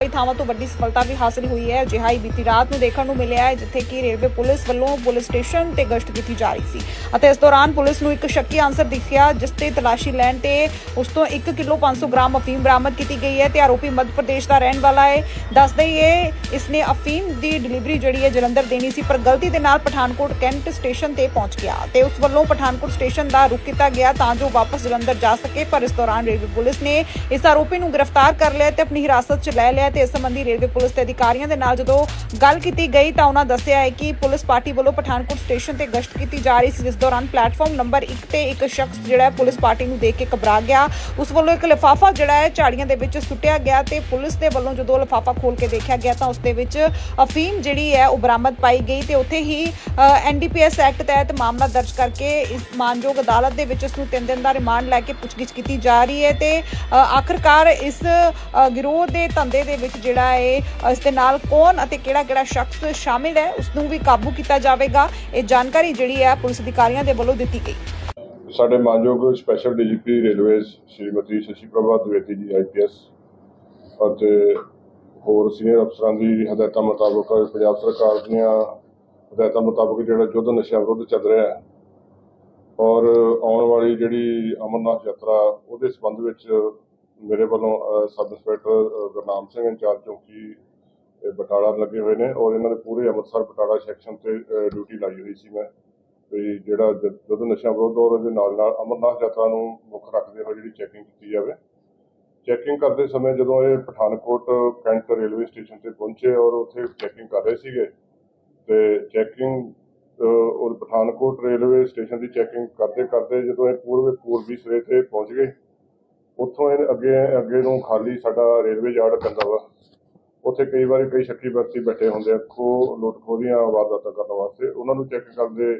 ਕਈ ਥਾਵਾਂ ਤੋਂ ਵੱਡੀ ਸਫਲਤਾ ਵੀ ਹਾਸਲ ਹੋਈ ਹੈ। ਅਜਿਹਾ ਹੀ ਬੀਤੀ ਰਾਤ ਨੂੰ ਦੇਖਣ ਨੂੰ ਮਿਲਿਆ ਹੈ, ਜਿੱਥੇ ਕਿ ਰੇਲਵੇ ਪੁਲਿਸ ਵੱਲੋਂ ਪੁਲਿਸ ਸਟੇਸ਼ਨ ਤੇ ਗਸ਼ਤ ਕੀਤੀ ਜਾ ਰਹੀ ਸੀ ਅਤੇ ਇਸ ਦੌਰਾਨ ਪੁਲਿਸ ਨੂੰ ਇੱਕ ਸ਼ੱਕੀ ਆਂਸਰ ਦਿਖਿਆ, ਜਿਸ ਤੇ ਤਲਾਸ਼ੀ ਲੈਣ ਤੇ ਉਸ ਤੋਂ 1 ਕਿਲੋ 500 ਗ੍ਰਾਮ ਅਫੀਮ ਬਰਾਮਦ ਕੀਤੀ ਗਈ ਹੈ ਤੇ ਆਰੋਪੀ ਮੱਧ ਪ੍ਰਦੇਸ਼ ਦਾ ਰਹਿਣ ਵਾਲਾ ਹੈ। ਦੱਸ ਦਈਏ ਇਸਨੇ ਅਫੀਮ ਦੀ ਡਿਲੀਵਰੀ ਜਿਹੜੀ ਹੈ ਜਲੰਧਰ ਦੇਣੀ ਸੀ, ਪਰ ਗਲਤੀ ਦੇ ਨਾਲ ਪਠਾਨਕੋਟ ਕੈਂਟ ਸਟੇਸ਼ਨ ਤੇ ਪਹੁੰਚ ਗਿਆ ਤੇ ਉਸ ਵੱਲੋਂ ਪਠਾਨਕੋਟ ਸਟੇਸ਼ਨ ਦਾ ਰੁਕ ਕੀਤਾ ਗਿਆ ਤਾਂ ਜੋ ਵਾਪਸ ਜਲੰਧਰ ਜਾ ਸਕੇ, ਪਰ ਇਸ ਦੌਰਾਨ ਰੇਲਵੇ ਪੁਲਿਸ ਨੇ ਇਸ ਆਰੋਪੀ ਨੂੰ ਗ੍ਰਿਫਤਾਰ ਕਰ ਲਿਆ ਤੇ ਆਪਣੀ ਹਿਰਾਸਤ 'ਚ ਲੈ ਲਿਆ ਤੇ ਇਸ ਸੰਬੰਧੀ ਰੇਲਵੇ ਪੁਲਿਸ ਦੇ ਅਧਿਕਾਰੀਆਂ ਦੇ ਨਾਲ ਜਦੋਂ ਗੱਲ ਕੀਤੀ ਗਈ ਤਾਂ ਉਹਨਾਂ ਦੱਸਿਆ ਹੈ ਕਿ ਪੁਲਿਸ ਪਾਰਟੀ ਵੱਲੋਂ ਪਠਾਨਕੋਟ ਸਟੇਸ਼ਨ ਤੇ ਗਸ਼ਤ ਕੀਤੀ ਜਾ ਰਹੀ ਸੀ ਜਿਸ ਦੌਰਾਨ ਪਲੇਟਫਾਰਮ ਨੰਬਰ 1 ਤੇ ਇੱਕ ਸ਼ਖਸ ਜਿਹੜਾ ਪੁਲਿਸ ਪਾਰਟੀ ਨੂੰ ਦੇਖ ਕੇ ਘਬਰਾ ਗਿਆ। ਉਸ ਵੱਲੋਂ ਇੱਕ ਲਿਫਾਫਾ ਜਿਹੜਾ ਹੈ ਝਾੜੀਆਂ ਦੇ ਵਿੱਚ ਸੁੱਟਿਆ ਗਿਆ ਤੇ ਪੁਲਿਸ ਦੇ ਵੱਲੋਂ ਜਦੋਂ ਲਿਫਾਫਾ ਖੋਲ ਕੇ ਦੇਖਿਆ ਗਿਆ ਤਾਂ ਉਸ ਦੇ ਵਿੱਚ ਅਫੀਮ ਜਿਹੜੀ ਹੈ ਉਹ ਬਰਾਮਦ ਪਾਈ ਗਈ ਤੇ ਉੱਥੇ ਹੀ ਐਨਡੀਪੀਐਸ ਐਕਟ ਤਹਿਤ ਮਾਮਲਾ ਦਰਜ ਕਰਕੇ ਇਸ ਮਾਨਯੋਗ ਅਦਾਲਤ ਦੇ ਵਿੱਚ ਇਸ ਨੂੰ 3 ਦਿਨ ਦਾ ਰਿਮਾਂਡ ਲੈ ਕੇ ਪੁੱਛਗਿੱਛ ਕੀਤੀ ਜਾ ਰਹੀ ਹੈ ਤੇ ਅ, ਆਖਰਕਾਰ ਇਸ ਗਿਰੋਹ ਦੇ ਧੰਦੇ ਦੇ ਦੇ ਵਿੱਚ ਜਿਹੜਾ ਏ ਇਸ ਦੇ ਨਾਲ ਕੌਣ ਅਤੇ ਕਿਹੜਾ ਕਿਹੜਾ ਸ਼ਖਸ ਸ਼ਾਮਿਲ ਹੈ, ਉਸ ਨੂੰ ਵੀ ਕਾਬੂ ਕੀਤਾ ਜਾਵੇਗਾ। ਇਹ ਜਾਣਕਾਰੀ ਜਿਹੜੀ ਹੈ, ਪੁਲਿਸ ਅਧਿਕਾਰੀਆਂ ਦੇ ਵੱਲੋਂ ਦਿੱਤੀ ਗਈ। ਸਾਡੇ ਮਾਨਯੋਗ special DGP railways Shrimati Shashi Prabha Dwivedi ji IPS ਅਤੇ ਹੋਰ ਸੀਨੀਅਰ ਅਫਸਰਾਂ ਦੀ ਹਦਾਇਤਾਂ ਮੁਤਾਬਕ ਪੰਜਾਬ ਸਰਕਾਰ ਦੀਆਂ ਹਦਾਇਤਾਂ ਮੁਤਾਬਕ ਜਿਹੜਾ ਯੁੱਧ ਨਸ਼ਾ ਵਿਰੁੱਧ ਚੱਲ ਰਿਹਾ ਹੈ ਔਰ ਆਉਣ ਵਾਲੀ ਜਿਹੜੀ ਅਮਰਨਾਥ ਯਾਤਰਾ, ਉਹਦੇ ਸੰਬੰਧ ਵਿੱਚ ਮੇਰੇ ਵੱਲੋਂ sub inspector Gurnam Singh incharge ਚੌਂਕੀ ਬਟਾਲਾ ਲੱਗੇ ਹੋਏ ਨੇ ਔਰ ਇਹਨਾਂ ਦੇ ਪੂਰੇ ਅੰਮ੍ਰਿਤਸਰ ਬਟਾਲਾ ਸੈਕਸ਼ਨ ਤੇ ਡਿਊਟੀ ਲਾਈ ਹੋਈ ਸੀ ਮੈਂ। ਵੀ ਜਿਹੜਾ ਦੁੱਧ ਯੁੱਧ ਨਸ਼ਾ ਵਿਰੁੱਧ ਔਰ ਉਹਦੇ ਨਾਲ ਨਾਲ ਅਮਰਨਾਥ ਯਾਤਰਾ ਨੂੰ ਮੁੱਖ ਰੱਖਦੇ ਹੋਏ ਜਿਹੜੀ ਚੈਕਿੰਗ ਕੀਤੀ ਜਾਵੇ। ਚੈਕਿੰਗ ਕਰਦੇ ਸਮੇਂ ਜਦੋਂ ਇਹ ਪਠਾਨਕੋਟ ਕੈਂਟ ਰੇਲਵੇ ਸਟੇਸ਼ਨ ਤੇ ਪਹੁੰਚੇ ਔਰ ਉੱਥੇ ਚੈਕਿੰਗ ਕਰ ਰਹੇ ਸੀਗੇ, ਤੇ ਚੈਕਿੰਗ ਔਰ ਪਠਾਨਕੋਟ ਰੇਲਵੇ ਸਟੇਸ਼ਨ ਦੀ ਚੈਕਿੰਗ ਕਰਦੇ ਕਰਦੇ ਜਦੋਂ ਇਹ ਪੂਰਬੀ ਪੂਰਬੀ ਸਿਰੇ ਤੇ ਪਹੁੰਚ ਗਏ ਉੱਥੋਂ ਇਹ ਅੱਗੇ ਅੱਗੇ ਨੂੰ ਖਾਲੀ ਸਾਡਾ ਰੇਲਵੇ ਯਾਰਡ ਪੈਂਦਾ ਵਾ ਉੱਥੇ ਕਈ ਵਾਰੀ ਕਈ ਸ਼ੱਕੀ ਵਿਅਕਤੀ ਬੈਠੇ ਹੁੰਦੇ ਆ ਖੋ ਲੁੱਟ ਖੋਹ ਦੀਆਂ ਵਾਰਦਾਤਾਂ ਕਰਨ ਵਾਸਤੇ। ਉਹਨਾਂ ਨੂੰ ਚੈੱਕ ਕਰਦੇ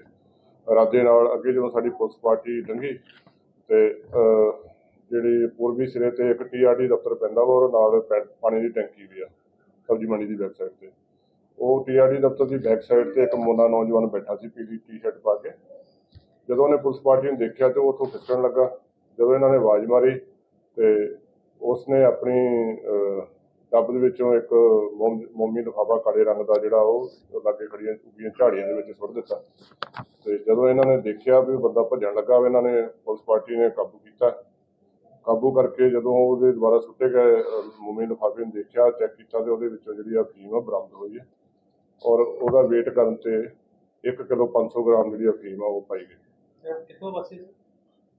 ਇਰਾਦੇ ਨਾਲ ਅੱਗੇ ਜਦੋਂ ਸਾਡੀ ਪੁਲਿਸ ਪਾਰਟੀ ਲੰਘੀ ਤੇ ਜਿਹੜੀ ਪੂਰਬੀ ਸਿਰੇ ਤੇ ਇੱਕ ਟੀਆਰਡੀ ਦਫ਼ਤਰ ਪੈਂਦਾ ਵਾ ਔਰ ਨਾਲ ਪੈ- ਪਾਣੀ ਦੀ ਟੈਂਕੀ ਵੀ ਆ, ਸਬਜ਼ੀ ਮੰਡੀ ਦੀ ਬੈਕ ਤੇ। ਉਹ ਟੀਆਰਡੀ ਦਫ਼ਤਰ ਦੀ ਬੈਕ ਸਾਈਡ ਤੇ ਇੱਕ ਮੋਨਾ ਨੌਜਵਾਨ ਬੈਠਾ ਸੀ, ਪੀਲੀ ਟੀ-ਸ਼ਰਟ ਪਾ ਕੇ। ਜਦੋਂ ਉਹਨੇ ਪੁਲਿਸ ਪਾਰਟੀ ਨੂੰ ਦੇਖਿਆ ਤੇ ਉਹ ਉੱਥੋਂ ਖਿਸਕਣ ਲੱਗਾ। ਜਦੋਂ ਇਹਨਾਂ ਨੇ ਆਵਾਜ਼ ਮਾਰੀ ਤੇ ਉਸਨੇ ਆਪਣੀ ਟੱਬ ਦੇ ਵਿੱਚੋਂ ਇੱਕ ਮੋਮੀ ਲਿਫਾਫਾ ਕਾਲੇ ਰੰਗ ਦਾ ਜਿਹੜਾ ਉਹ ਲਾਗੇ ਖੜੀਆਂ, ਉੱਗੀਆਂ ਝਾੜੀਆਂ ਦੇ ਵਿੱਚ ਸੁੱਟ ਦਿੱਤਾ। ਤੇ ਜਦੋਂ ਇਹਨਾਂ ਨੇ ਦੇਖਿਆ ਵੀ ਬੰਦਾ ਭੱਜਣ ਲੱਗਾ ਇਹਨਾਂ ਨੇ ਪੁਲਿਸ ਪਾਰਟੀ ਨੇ ਕਾਬੂ ਕੀਤਾ। ਕਾਬੂ ਕਰਕੇ ਜਦੋਂ ਉਹਦੇ ਦੁਬਾਰਾ ਸੁੱਟੇ ਗਏ ਮੋਮੀ ਲਿਫਾਫੇ ਨੂੰ ਦੇਖਿਆ, ਚੈੱਕ ਕੀਤਾ ਤੇ ਉਹਦੇ ਵਿੱਚੋਂ ਜਿਹੜੀ ਆ ਫੀਮ ਆ ਬਰਾਮਦ ਹੋਈ ਹੈ। ਔਰ ਉਹਦਾ weight ਕਰਨ ਤੇ 1 ਕਿਲੋ 500 ਗ੍ਰਾਮ ਜਿਹੜੀ ਅਫੀਮ ਆ ਉਹ ਪਾਈ ਗਈ। ਕਿੱਥੋਂ ਵਾਸੀ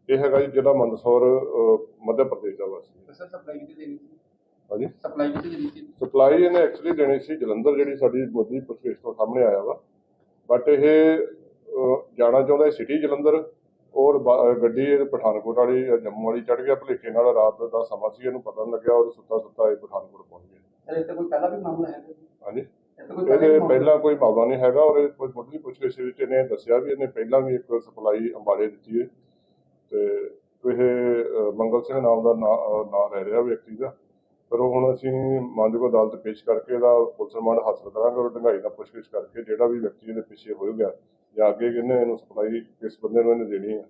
ਇਹ ਹੈਗਾ ਜੀ ਜ਼ਿਲ੍ਹਾ ਮੰਦਸੌਰ ਮੱਧ ਪ੍ਰਦੇਸ਼ ਦਾ ਵਾਸੀ ਸਰ ਸਪਲਾਈ ਕਿੱਥੇ ਦੇਣੀ ਸੀ। ਹਾਂਜੀ? ਸਪਲਾਈ ਕਿੱਥੇ ਦੇਣੀ ਸੀ। ਸਪਲਾਈ ਇਹਨੇ ਐਕਚੁਅਲੀ ਦੇਣੀ ਸੀ ਜਲੰਧਰ ਜਿਹੜੀ ਸਾਡੀ ਮੋਦੀ ਪੁਲਿਸ ਤੋਂ ਸਾਹਮਣੇ ਆਇਆ ਵਾ। ਬਟ ਇਹ ਜਾਣਾ ਚਾਹੁੰਦਾ ਸਿਟੀ ਜਲੰਧਰ ਔਰ ਗੱਡੀ ਪਠਾਨਕੋਟ ਵਾਲੀ ਜੰਮੂ ਵਾਲੀ ਚੜ ਗਿਆ ਭਲੇਖੇ ਨਾਲ ਰਾਤ ਦਾ ਸਮਾਂ ਸੀ ਇਹਨੂੰ ਪਤਾ ਨਹੀਂ ਲੱਗਿਆ ਔਰ ਸੁੱਤਾ ਸੁੱਤਾ ਇਹ ਪਠਾਨਕੋਟ ਪਹੁੰਚ ਗਿਆ। ਸਰ ਇੱਥੇ ਕੋਈ ਪਹਿਲਾਂ ਵੀ ਮਾਮਲਾ ਹੈ ਹਾਂਜੀ? ਇੱਥੇ ਕੋਈ ਪਹਿਲਾਂ ਇਹਦੇ ਪਹਿਲਾਂ ਕੋਈ ਮਾਮਲਾ ਨਹੀਂ ਹੈਗਾ ਔਰ ਇਹ ਕੋਈ ਮੁੱਢਲੀ ਪੁੱਛਗਿੱਛ ਵਿੱਚ ਇਹਨੇ ਦੱਸਿਆ ਵੀ ਇਹਨੇ ਪਹਿਲਾਂ ਵੀ ਇੱਕ ਸਪਲਾਈ ਅੰਬਾਲੇ ਦਿੱਤੀ ਹੈ ਤੇ ਇਹ ਮੰਗਲ ਸਿੰਘ ਨਾਮ ਦਾ ਨਾਂ ਲੈ ਰਿਹਾ ਵਿਅਕਤੀ ਦਾ। ਪਰ ਉਹ ਹੁਣ ਅਸੀਂ ਮਾਨਯੋਗ ਅਦਾਲਤ ਪੇਸ਼ ਕਰਕੇ ਇਹਦਾ ਪੁਲਿਸ ਰਿਮਾਂਡ ਹਾਸਲ ਕਰਾਂਗੇ ਔਰ ਢੰਗਾਈ ਦਾ ਪੁੱਛਗਿੱਛ ਕਰਕੇ ਜਿਹੜਾ ਵੀ ਵਿਅਕਤੀ ਇਹਦੇ ਪਿੱਛੇ ਹੋਏਗਾ ਜਾਂ ਅੱਗੇ ਕਿਹਨੇ ਇਹਨੂੰ ਸਪਲਾਈ ਕਿਸ ਬੰਦੇ ਨੂੰ ਇਹਨੇ ਦੇਣੀ ਹੈ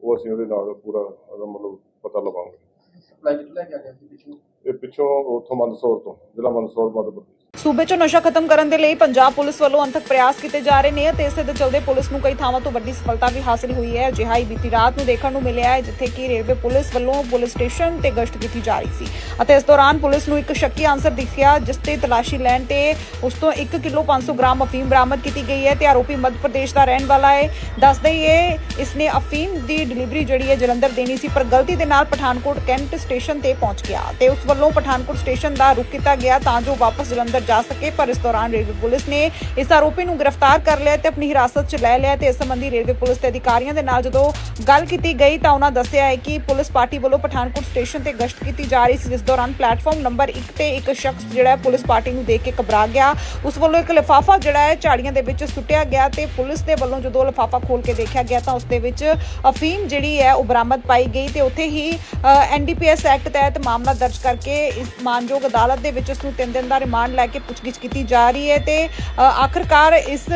ਉਹ ਅਸੀਂ ਉਹਦੇ ਨਾਲ ਪੂਰਾ ਮਤਲਬ ਪਤਾ ਲਵਾਂਗੇ। ਸਪਲਾਈ ਕਿੱਥੇ ਲੈ ਕੇ ਆ ਗਿਆ ਸੀ ਪਿੱਛੋਂ? ਇਹ ਪਿੱਛੋਂ ਉੱਥੋਂ ਮੰਦਸੌਰ ਤੋਂ ਜ਼ਿਲ੍ਹਾ ਮੰਦਸੌਰ ਮੱਧ ਪ੍ਰਦੇਸ਼। ਸੂਬੇ 'ਚੋਂ ਨਸ਼ਾ ਖਤਮ ਕਰਨ ਦੇ ਲਈ ਪੰਜਾਬ ਪੁਲਿਸ ਵੱਲੋਂ ਅੰਥਕ ਪ੍ਰਯਾਸ ਕੀਤੇ ਜਾ ਰਹੇ ਨੇ ਅਤੇ ਇਸੇ ਦੇ ਚਲਦੇ ਪੁਲਿਸ ਨੂੰ ਕਈ ਥਾਵਾਂ ਤੋਂ ਵੱਡੀ ਸਫਲਤਾ ਵੀ ਹਾਸਲ ਹੋਈ ਹੈ। ਅਜਿਹਾ ਹੀ ਬੀਤੀ ਰਾਤ ਨੂੰ ਦੇਖਣ ਨੂੰ ਮਿਲਿਆ ਹੈ, ਜਿੱਥੇ ਕਿ ਰੇਲਵੇ ਪੁਲਿਸ ਵੱਲੋਂ ਪੁਲਿਸ ਸਟੇਸ਼ਨ ਤੇ ਗਸ਼ਤ ਕੀਤੀ ਜਾ ਰਹੀ ਸੀ ਅਤੇ ਇਸ ਦੌਰਾਨ ਪੁਲਿਸ ਨੂੰ ਇੱਕ ਸ਼ੱਕੀ ਆਂਸਰ ਦਿਖਿਆ, ਜਿਸ ਤੇ ਤਲਾਸ਼ੀ ਲੈਣ ਤੇ ਉਸ ਤੋਂ 1 ਕਿਲੋ 500 ਗ੍ਰਾਮ ਅਫੀਮ ਬਰਾਮਦ ਕੀਤੀ ਗਈ ਹੈ ਤੇ ਆਰੋਪੀ ਮੱਧ ਪ੍ਰਦੇਸ਼ ਦਾ ਰਹਿਣ ਵਾਲਾ ਹੈ। ਦੱਸ ਦਈਏ ਇਸਨੇ ਅਫੀਮ ਦੀ ਡਿਲੀਵਰੀ ਜਿਹੜੀ ਹੈ ਜਲੰਧਰ ਦੇਣੀ ਸੀ, ਪਰ ਗਲਤੀ ਦੇ ਨਾਲ ਪਠਾਨਕੋਟ ਕੈਂਟ ਸਟੇਸ਼ਨ ਤੇ ਪਹੁੰਚ ਗਿਆ ਤੇ ਉਸ ਵੱਲੋਂ ਪਠਾਨਕੋਟ ਸਟੇਸ਼ਨ ਦਾ ਰੁਕ ਕੀਤਾ ਗਿਆ ਤਾਂ ਜੋ ਵਾਪਸ ਜਲੰਧਰ ਜਾ ਸਕੇ, ਪਰ ਇਸ ਦੌਰਾਨ ਰੇਲਵੇ ਪੁਲਿਸ ਨੇ ਇਸ ਆਰੋਪੀ ਨੂੰ ਗ੍ਰਿਫਤਾਰ ਕਰ ਲਿਆ ਤੇ ਆਪਣੀ ਹਿਰਾਸਤ 'ਚ ਲੈ ਲਿਆ ਤੇ ਇਸ ਸੰਬੰਧੀ ਰੇਲਵੇ ਪੁਲਿਸ ਦੇ ਅਧਿਕਾਰੀਆਂ ਦੇ ਨਾਲ ਜਦੋਂ ਗੱਲ ਕੀਤੀ ਗਈ ਤਾਂ ਉਹਨਾਂ ਦੱਸਿਆ ਹੈ ਕਿ ਪੁਲਿਸ ਪਾਰਟੀ ਵੱਲੋਂ ਪਠਾਨਕੋਟ ਸਟੇਸ਼ਨ ਤੇ ਗਸ਼ਤ ਕੀਤੀ ਜਾ ਰਹੀ ਸੀ, ਜਿਸ ਦੌਰਾਨ ਪਲੇਟਫਾਰਮ ਨੰਬਰ 1 ਤੇ ਇੱਕ ਸ਼ਖਸ ਜਿਹੜਾ ਹੈ ਪੁਲਿਸ ਪਾਰਟੀ ਨੂੰ ਦੇਖ ਕੇ ਘਬਰਾ ਗਿਆ। ਉਸ ਵੱਲੋਂ ਇੱਕ ਲਿਫਾਫਾ ਜਿਹੜਾ ਹੈ ਝਾੜੀਆਂ ਦੇ ਵਿੱਚ ਸੁੱਟਿਆ ਗਿਆ ਤੇ ਪੁਲਿਸ ਦੇ ਵੱਲੋਂ ਜਦੋਂ ਲਿਫਾਫਾ ਖੋਲ ਕੇ ਦੇਖਿਆ ਗਿਆ ਤਾਂ ਉਸ ਦੇ ਵਿੱਚ ਅਫੀਮ ਜਿਹੜੀ ਹੈ ਉਹ ਬਰਾਮਦ ਪਾਈ ਗਈ ਤੇ ਉੱਥੇ ਹੀ ਐਨਡੀਪੀਐਸ ਐਕਟ ਤਹਿਤ ਮਾਮਲਾ ਦਰਜ ਕਰਕੇ ਇਸ ਮਾਨਯੋਗ ਅਦਾਲਤ ਦੇ ਵਿੱਚ ਇਸ ਨੂੰ 3 ਦਿਨ ਦਾ ਰਿਮਾਂਡ ਲੈ ਕੇ ਕੇ ਪੁੱਛਗਿੱਛ ਕੀਤੀ ਜਾ ਰਹੀ ਹੈ ਤੇ ਆਖਰਕਾਰ ਇਸ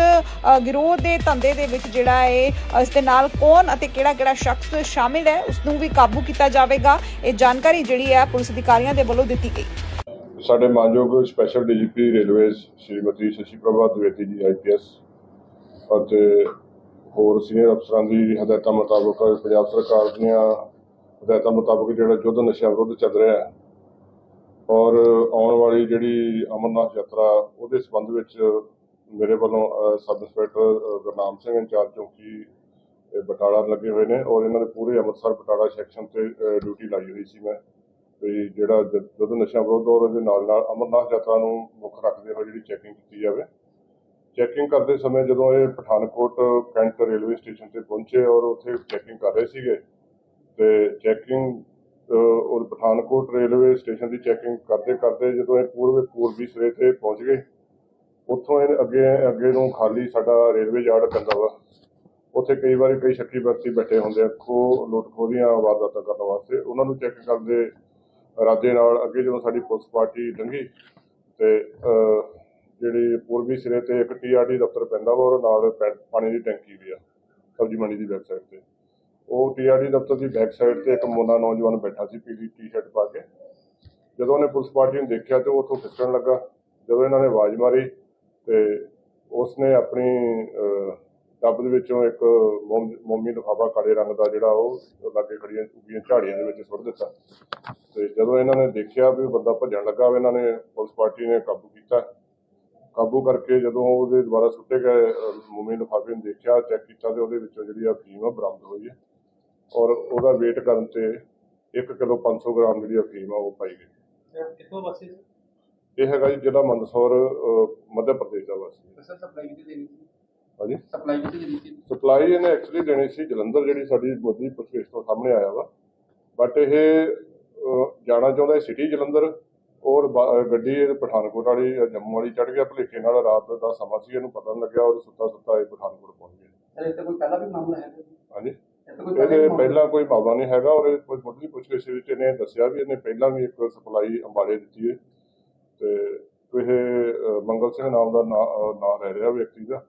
ਗਿਰੋਹ ਦੇ ਧੰਦੇ ਦੇ ਵਿੱਚ ਜਿਹੜਾ ਹੈ ਇਸ ਦੇ ਨਾਲ ਕੌਣ ਅਤੇ ਕਿਹੜਾ ਕਿਹੜਾ ਸ਼ਖਸ ਸ਼ਾਮਿਲ ਹੈ ਉਸ ਨੂੰ ਵੀ ਕਾਬੂ ਕੀਤਾ ਜਾਵੇਗਾ। ਇਹ ਜਾਣਕਾਰੀ ਜਿਹੜੀ ਹੈ, ਪੁਲਿਸ ਅਧਿਕਾਰੀਆਂ ਦੇ ਵੱਲੋਂ ਦਿੱਤੀ ਗਈ। ਸਾਡੇ ਮਾਨਯੋਗ special DGP railways Shrimati Shashi Prabha Dwivedi ji IPS ਅਤੇ ਹੋਰ ਸੀਨੀਅਰ ਅਫਸਰਾਂ ਦੀ ਹਦਾਇਤਾਂ ਮੁਤਾਬਕ ਪੰਜਾਬ ਸਰਕਾਰ ਦੀਆਂ ਹਦਾਇਤਾਂ ਮੁਤਾਬਕ ਜਿਹੜਾ ਯੁੱਧ ਨਸ਼ਾ ਵਿਰੁੱਧ ਚੱਲ ਰਿਹਾ ਹੈ ਔਰ ਆਉਣ ਵਾਲੀ ਜਿਹੜੀ ਅਮਰਨਾਥ ਯਾਤਰਾ, ਉਹਦੇ ਸੰਬੰਧ ਵਿੱਚ ਮੇਰੇ ਵੱਲੋਂ sub inspector Gurnam Singh incharge ਚੌਂਕੀ ਬਟਾਲਾ ਲੱਗੇ ਹੋਏ ਨੇ ਔਰ ਇਹਨਾਂ ਦੇ ਪੂਰੇ ਅੰਮ੍ਰਿਤਸਰ ਬਟਾਲਾ ਸੈਕਸ਼ਨ ਤੇ ਡਿਊਟੀ ਲਾਈ ਹੋਈ ਸੀ ਮੈਂ। ਵੀ ਜਿਹੜਾ ਜ- ਯੁੱਧ ਨਸ਼ਿਆਂ ਵਿਰੁੱਧ ਔਰ ਉਹਦੇ ਨਾਲ ਨਾਲ ਅਮਰਨਾਥ ਯਾਤਰਾ ਨੂੰ ਮੁੱਖ ਰੱਖਦੇ ਹੋਏ ਜਿਹੜੀ ਚੈਕਿੰਗ ਕੀਤੀ ਜਾਵੇ। ਚੈਕਿੰਗ ਕਰਦੇ ਸਮੇਂ ਜਦੋਂ ਇਹ ਪਠਾਨਕੋਟ ਕੈਂਟ ਰੇਲਵੇ ਸਟੇਸ਼ਨ ਤੇ ਪਹੁੰਚੇ ਔਰ ਉੱਥੇ ਚੈਕਿੰਗ ਕਰ ਰਹੇ ਸੀਗੇ, ਤੇ ਚੈਕਿੰਗ ਉਹ ਪਠਾਨਕੋਟ ਰੇਲਵੇ ਸਟੇਸ਼ਨ ਦੀ ਚੈਕਿੰਗ ਕਰਦੇ ਕਰਦੇ ਜਦੋਂ ਇਹ ਪੂਰਬ ਪੂਰਬੀ ਸਿਰੇ ਤੇ ਪਹੁੰਚ ਗਏ, ਉੱਥੋਂ ਇਹ ਅੱਗੇ ਅੱਗੇ ਨੂੰ ਖਾਲੀ ਸਾਡਾ ਰੇਲਵੇ ਯਾਰਡ ਪੈਂਦਾ ਵਾ। ਉੱਥੇ ਕਈ ਵਾਰੀ ਕਈ ਸ਼ੱਕੀ ਵਿਅਕਤੀ ਬੈਠੇ ਹੁੰਦੇ ਆ, ਖੋ, ਲੁੱਟ ਖੋਹ ਦੀਆਂ ਵਾਰਦਾਤਾਂ ਕਰਨ ਵਾਸਤੇ। ਉਹਨਾਂ ਨੂੰ ਚੈੱਕ ਕਰਦੇ ਇਰਾਦੇ ਨਾਲ ਅੱਗੇ ਜਦੋਂ ਸਾਡੀ ਪੁਲਿਸ ਪਾਰਟੀ ਲੰਘੀ ਤੇ ਜਿਹੜੀ ਪੂਰਬੀ ਸਿਰੇ ਤੇ ਇੱਕ ਟੀਆਰਡੀ ਦਫ਼ਤਰ ਪੈਂਦਾ ਵਾ, ਉਹਦੇ ਨਾਲ ਪੈ- ਪਾਣੀ ਦੀ ਟੈਂਕੀ ਵੀ ਆ, ਸਬਜ਼ੀ ਮੰਡੀ ਦੀ ਬੈਕ ਤੇ। ਉਹ ਟੀਆਰਡੀ ਦਫ਼ਤਰ ਦੀ ਬੈਕ ਸਾਈਡ ਤੇ ਇੱਕ ਮੁੰਡਾ ਨੌਜਵਾਨ ਬੈਠਾ ਸੀ, ਪੀਲੀ ਟੀ-ਸ਼ਰਟ ਪਾ ਕੇ। ਜਦੋਂ ਉਹਨੇ ਪੁਲਿਸ ਪਾਰਟੀ ਨੂੰ ਦੇਖਿਆ ਤੇ ਉਹ ਉੱਥੋਂ ਖਿਸਕਣ ਲੱਗਾ। ਜਦੋਂ ਇਹਨਾਂ ਨੇ ਆਵਾਜ਼ ਮਾਰੀ ਤੇ ਉਸਨੇ ਆਪਣੀ ਟੱਬ ਦੇ ਵਿੱਚੋਂ ਇੱਕ ਮੋਮ- ਮੋਮੀ ਲਿਫਾਫਾ ਕਾਲੇ ਰੰਗ ਦਾ ਜਿਹੜਾ ਉਹ ਲਾਗੇ ਖੜੀਆਂ, ਉੱਗੀਆਂ ਝਾੜੀਆਂ ਦੇ ਵਿੱਚ ਸੁੱਟ ਦਿੱਤਾ। ਤੇ ਜਦੋਂ ਇਹਨਾਂ ਨੇ ਦੇਖਿਆ ਵੀ ਉਹ ਬੰਦਾ ਭੱਜਣ ਲੱਗਾ ਇਹਨਾਂ ਨੇ ਪੁਲਿਸ ਪਾਰਟੀ ਨੇ ਕਾਬੂ ਕੀਤਾ। ਕਾਬੂ ਕਰਕੇ ਜਦੋਂ ਉਹਦੇ ਦੁਬਾਰਾ ਸੁੱਟੇ ਗਏ ਮੋਮੀ ਲਿਫਾਫੇ ਨੂੰ ਦੇਖਿਆ, ਚੈੱਕ ਕੀਤਾ ਤੇ ਉਹਦੇ ਵਿੱਚੋਂ ਜਿਹੜੀ ਆ ਫੀਮ ਆ ਬਰਾਮਦ ਹੋਈ ਹੈ। ਔਰ ਉਹਦਾ weight ਕਰਨ ਤੇ 1 ਕਿਲੋ 500 ਗ੍ਰਾਮ ਜਿਹੜੀ ਅਫੀਮ ਆ ਉਹ ਪਾਈ ਗਈ। ਕਿੱਥੋਂ ਬਸੇ ਇਹ ਹੈਗਾ ਜੀ ਜ਼ਿਲ੍ਹਾ ਮੰਦਸੌਰ ਅਹ, ਮੱਧ ਪ੍ਰਦੇਸ਼ ਦਾ ਵਾਸੀ ਸਰ ਸਪਲਾਈ ਕਿਤੇ ਦੇਣੀ ਸੀ? ਹਾਂਜੀ? ਸਪਲਾਈ ਕਿਤੇ ਦੇਣੀ ਸੀ? ਸਪਲਾਈ ਇਹਨੇ ਐਕਚੁਅਲੀ ਦੇਣੀ ਸੀ ਜਲੰਧਰ ਜਿਹੜੀ ਸਾਡੀ ਮੋਦੀ ਪੁੱਛਗਿੱਛ ਤੋਂ ਸਾਹਮਣੇ ਆਇਆ ਵਾ। ਬਟ ਇਹ ਅਹ, ਜਾਣਾ ਚਾਹੁੰਦਾ ਸਿਟੀ ਜਲੰਧਰ ਔਰ ਬ- ਗੱਡੀ ਇਹ ਪਠਾਨਕੋਟ ਵਾਲੀ ਜਾਂ ਜੰਮੂ ਵਾਲੀ ਚੜ ਗਿਆ ਭਲੇਖੇ ਨਾਲ ਰਾਤ ਦਾ ਸਮਾਂ ਸੀ ਇਹਨੂੰ ਪਤਾ ਨਹੀਂ ਲੱਗਿਆ ਔਰ ਸੁੱਤਾ ਸੁੱਤਾ ਇਹ ਪਠਾਨਕੋਟ ਪਹੁੰਚ ਗਿਆ। ਸਰ ਇਹ ਤੇ ਕੋਈ ਪਹਿਲਾਂ ਵੀ ਮਾਮਲਾ ਹੈ? ਕੋਈ ਇਹਦੇ ਪਹਿਲਾਂ ਕੋਈ ਮਾਮਲਾ ਨਹੀਂ ਹੈਗਾ ਔਰ ਇਹ ਕੋਈ ਮੁੱਢਲੀ ਪੁੱਛਗਿੱਛ ਵਿੱਚ ਇਹਨੇ ਦੱਸਿਆ ਵੀ ਇਹਨੇ ਪਹਿਲਾਂ ਵੀ ਇੱਕ ਸਪਲਾਈ ਅੰਬਾਲੇ ਦਿੱਤੀ ਹੈ। ਤੇ ਇਹ ਮੰਗਲ ਸਿੰਘ ਨਾਮ ਦਾ ਨਾਂ ਰਹਿ ਰਿਹਾ ਵਿਅਕਤੀ ਦਾ।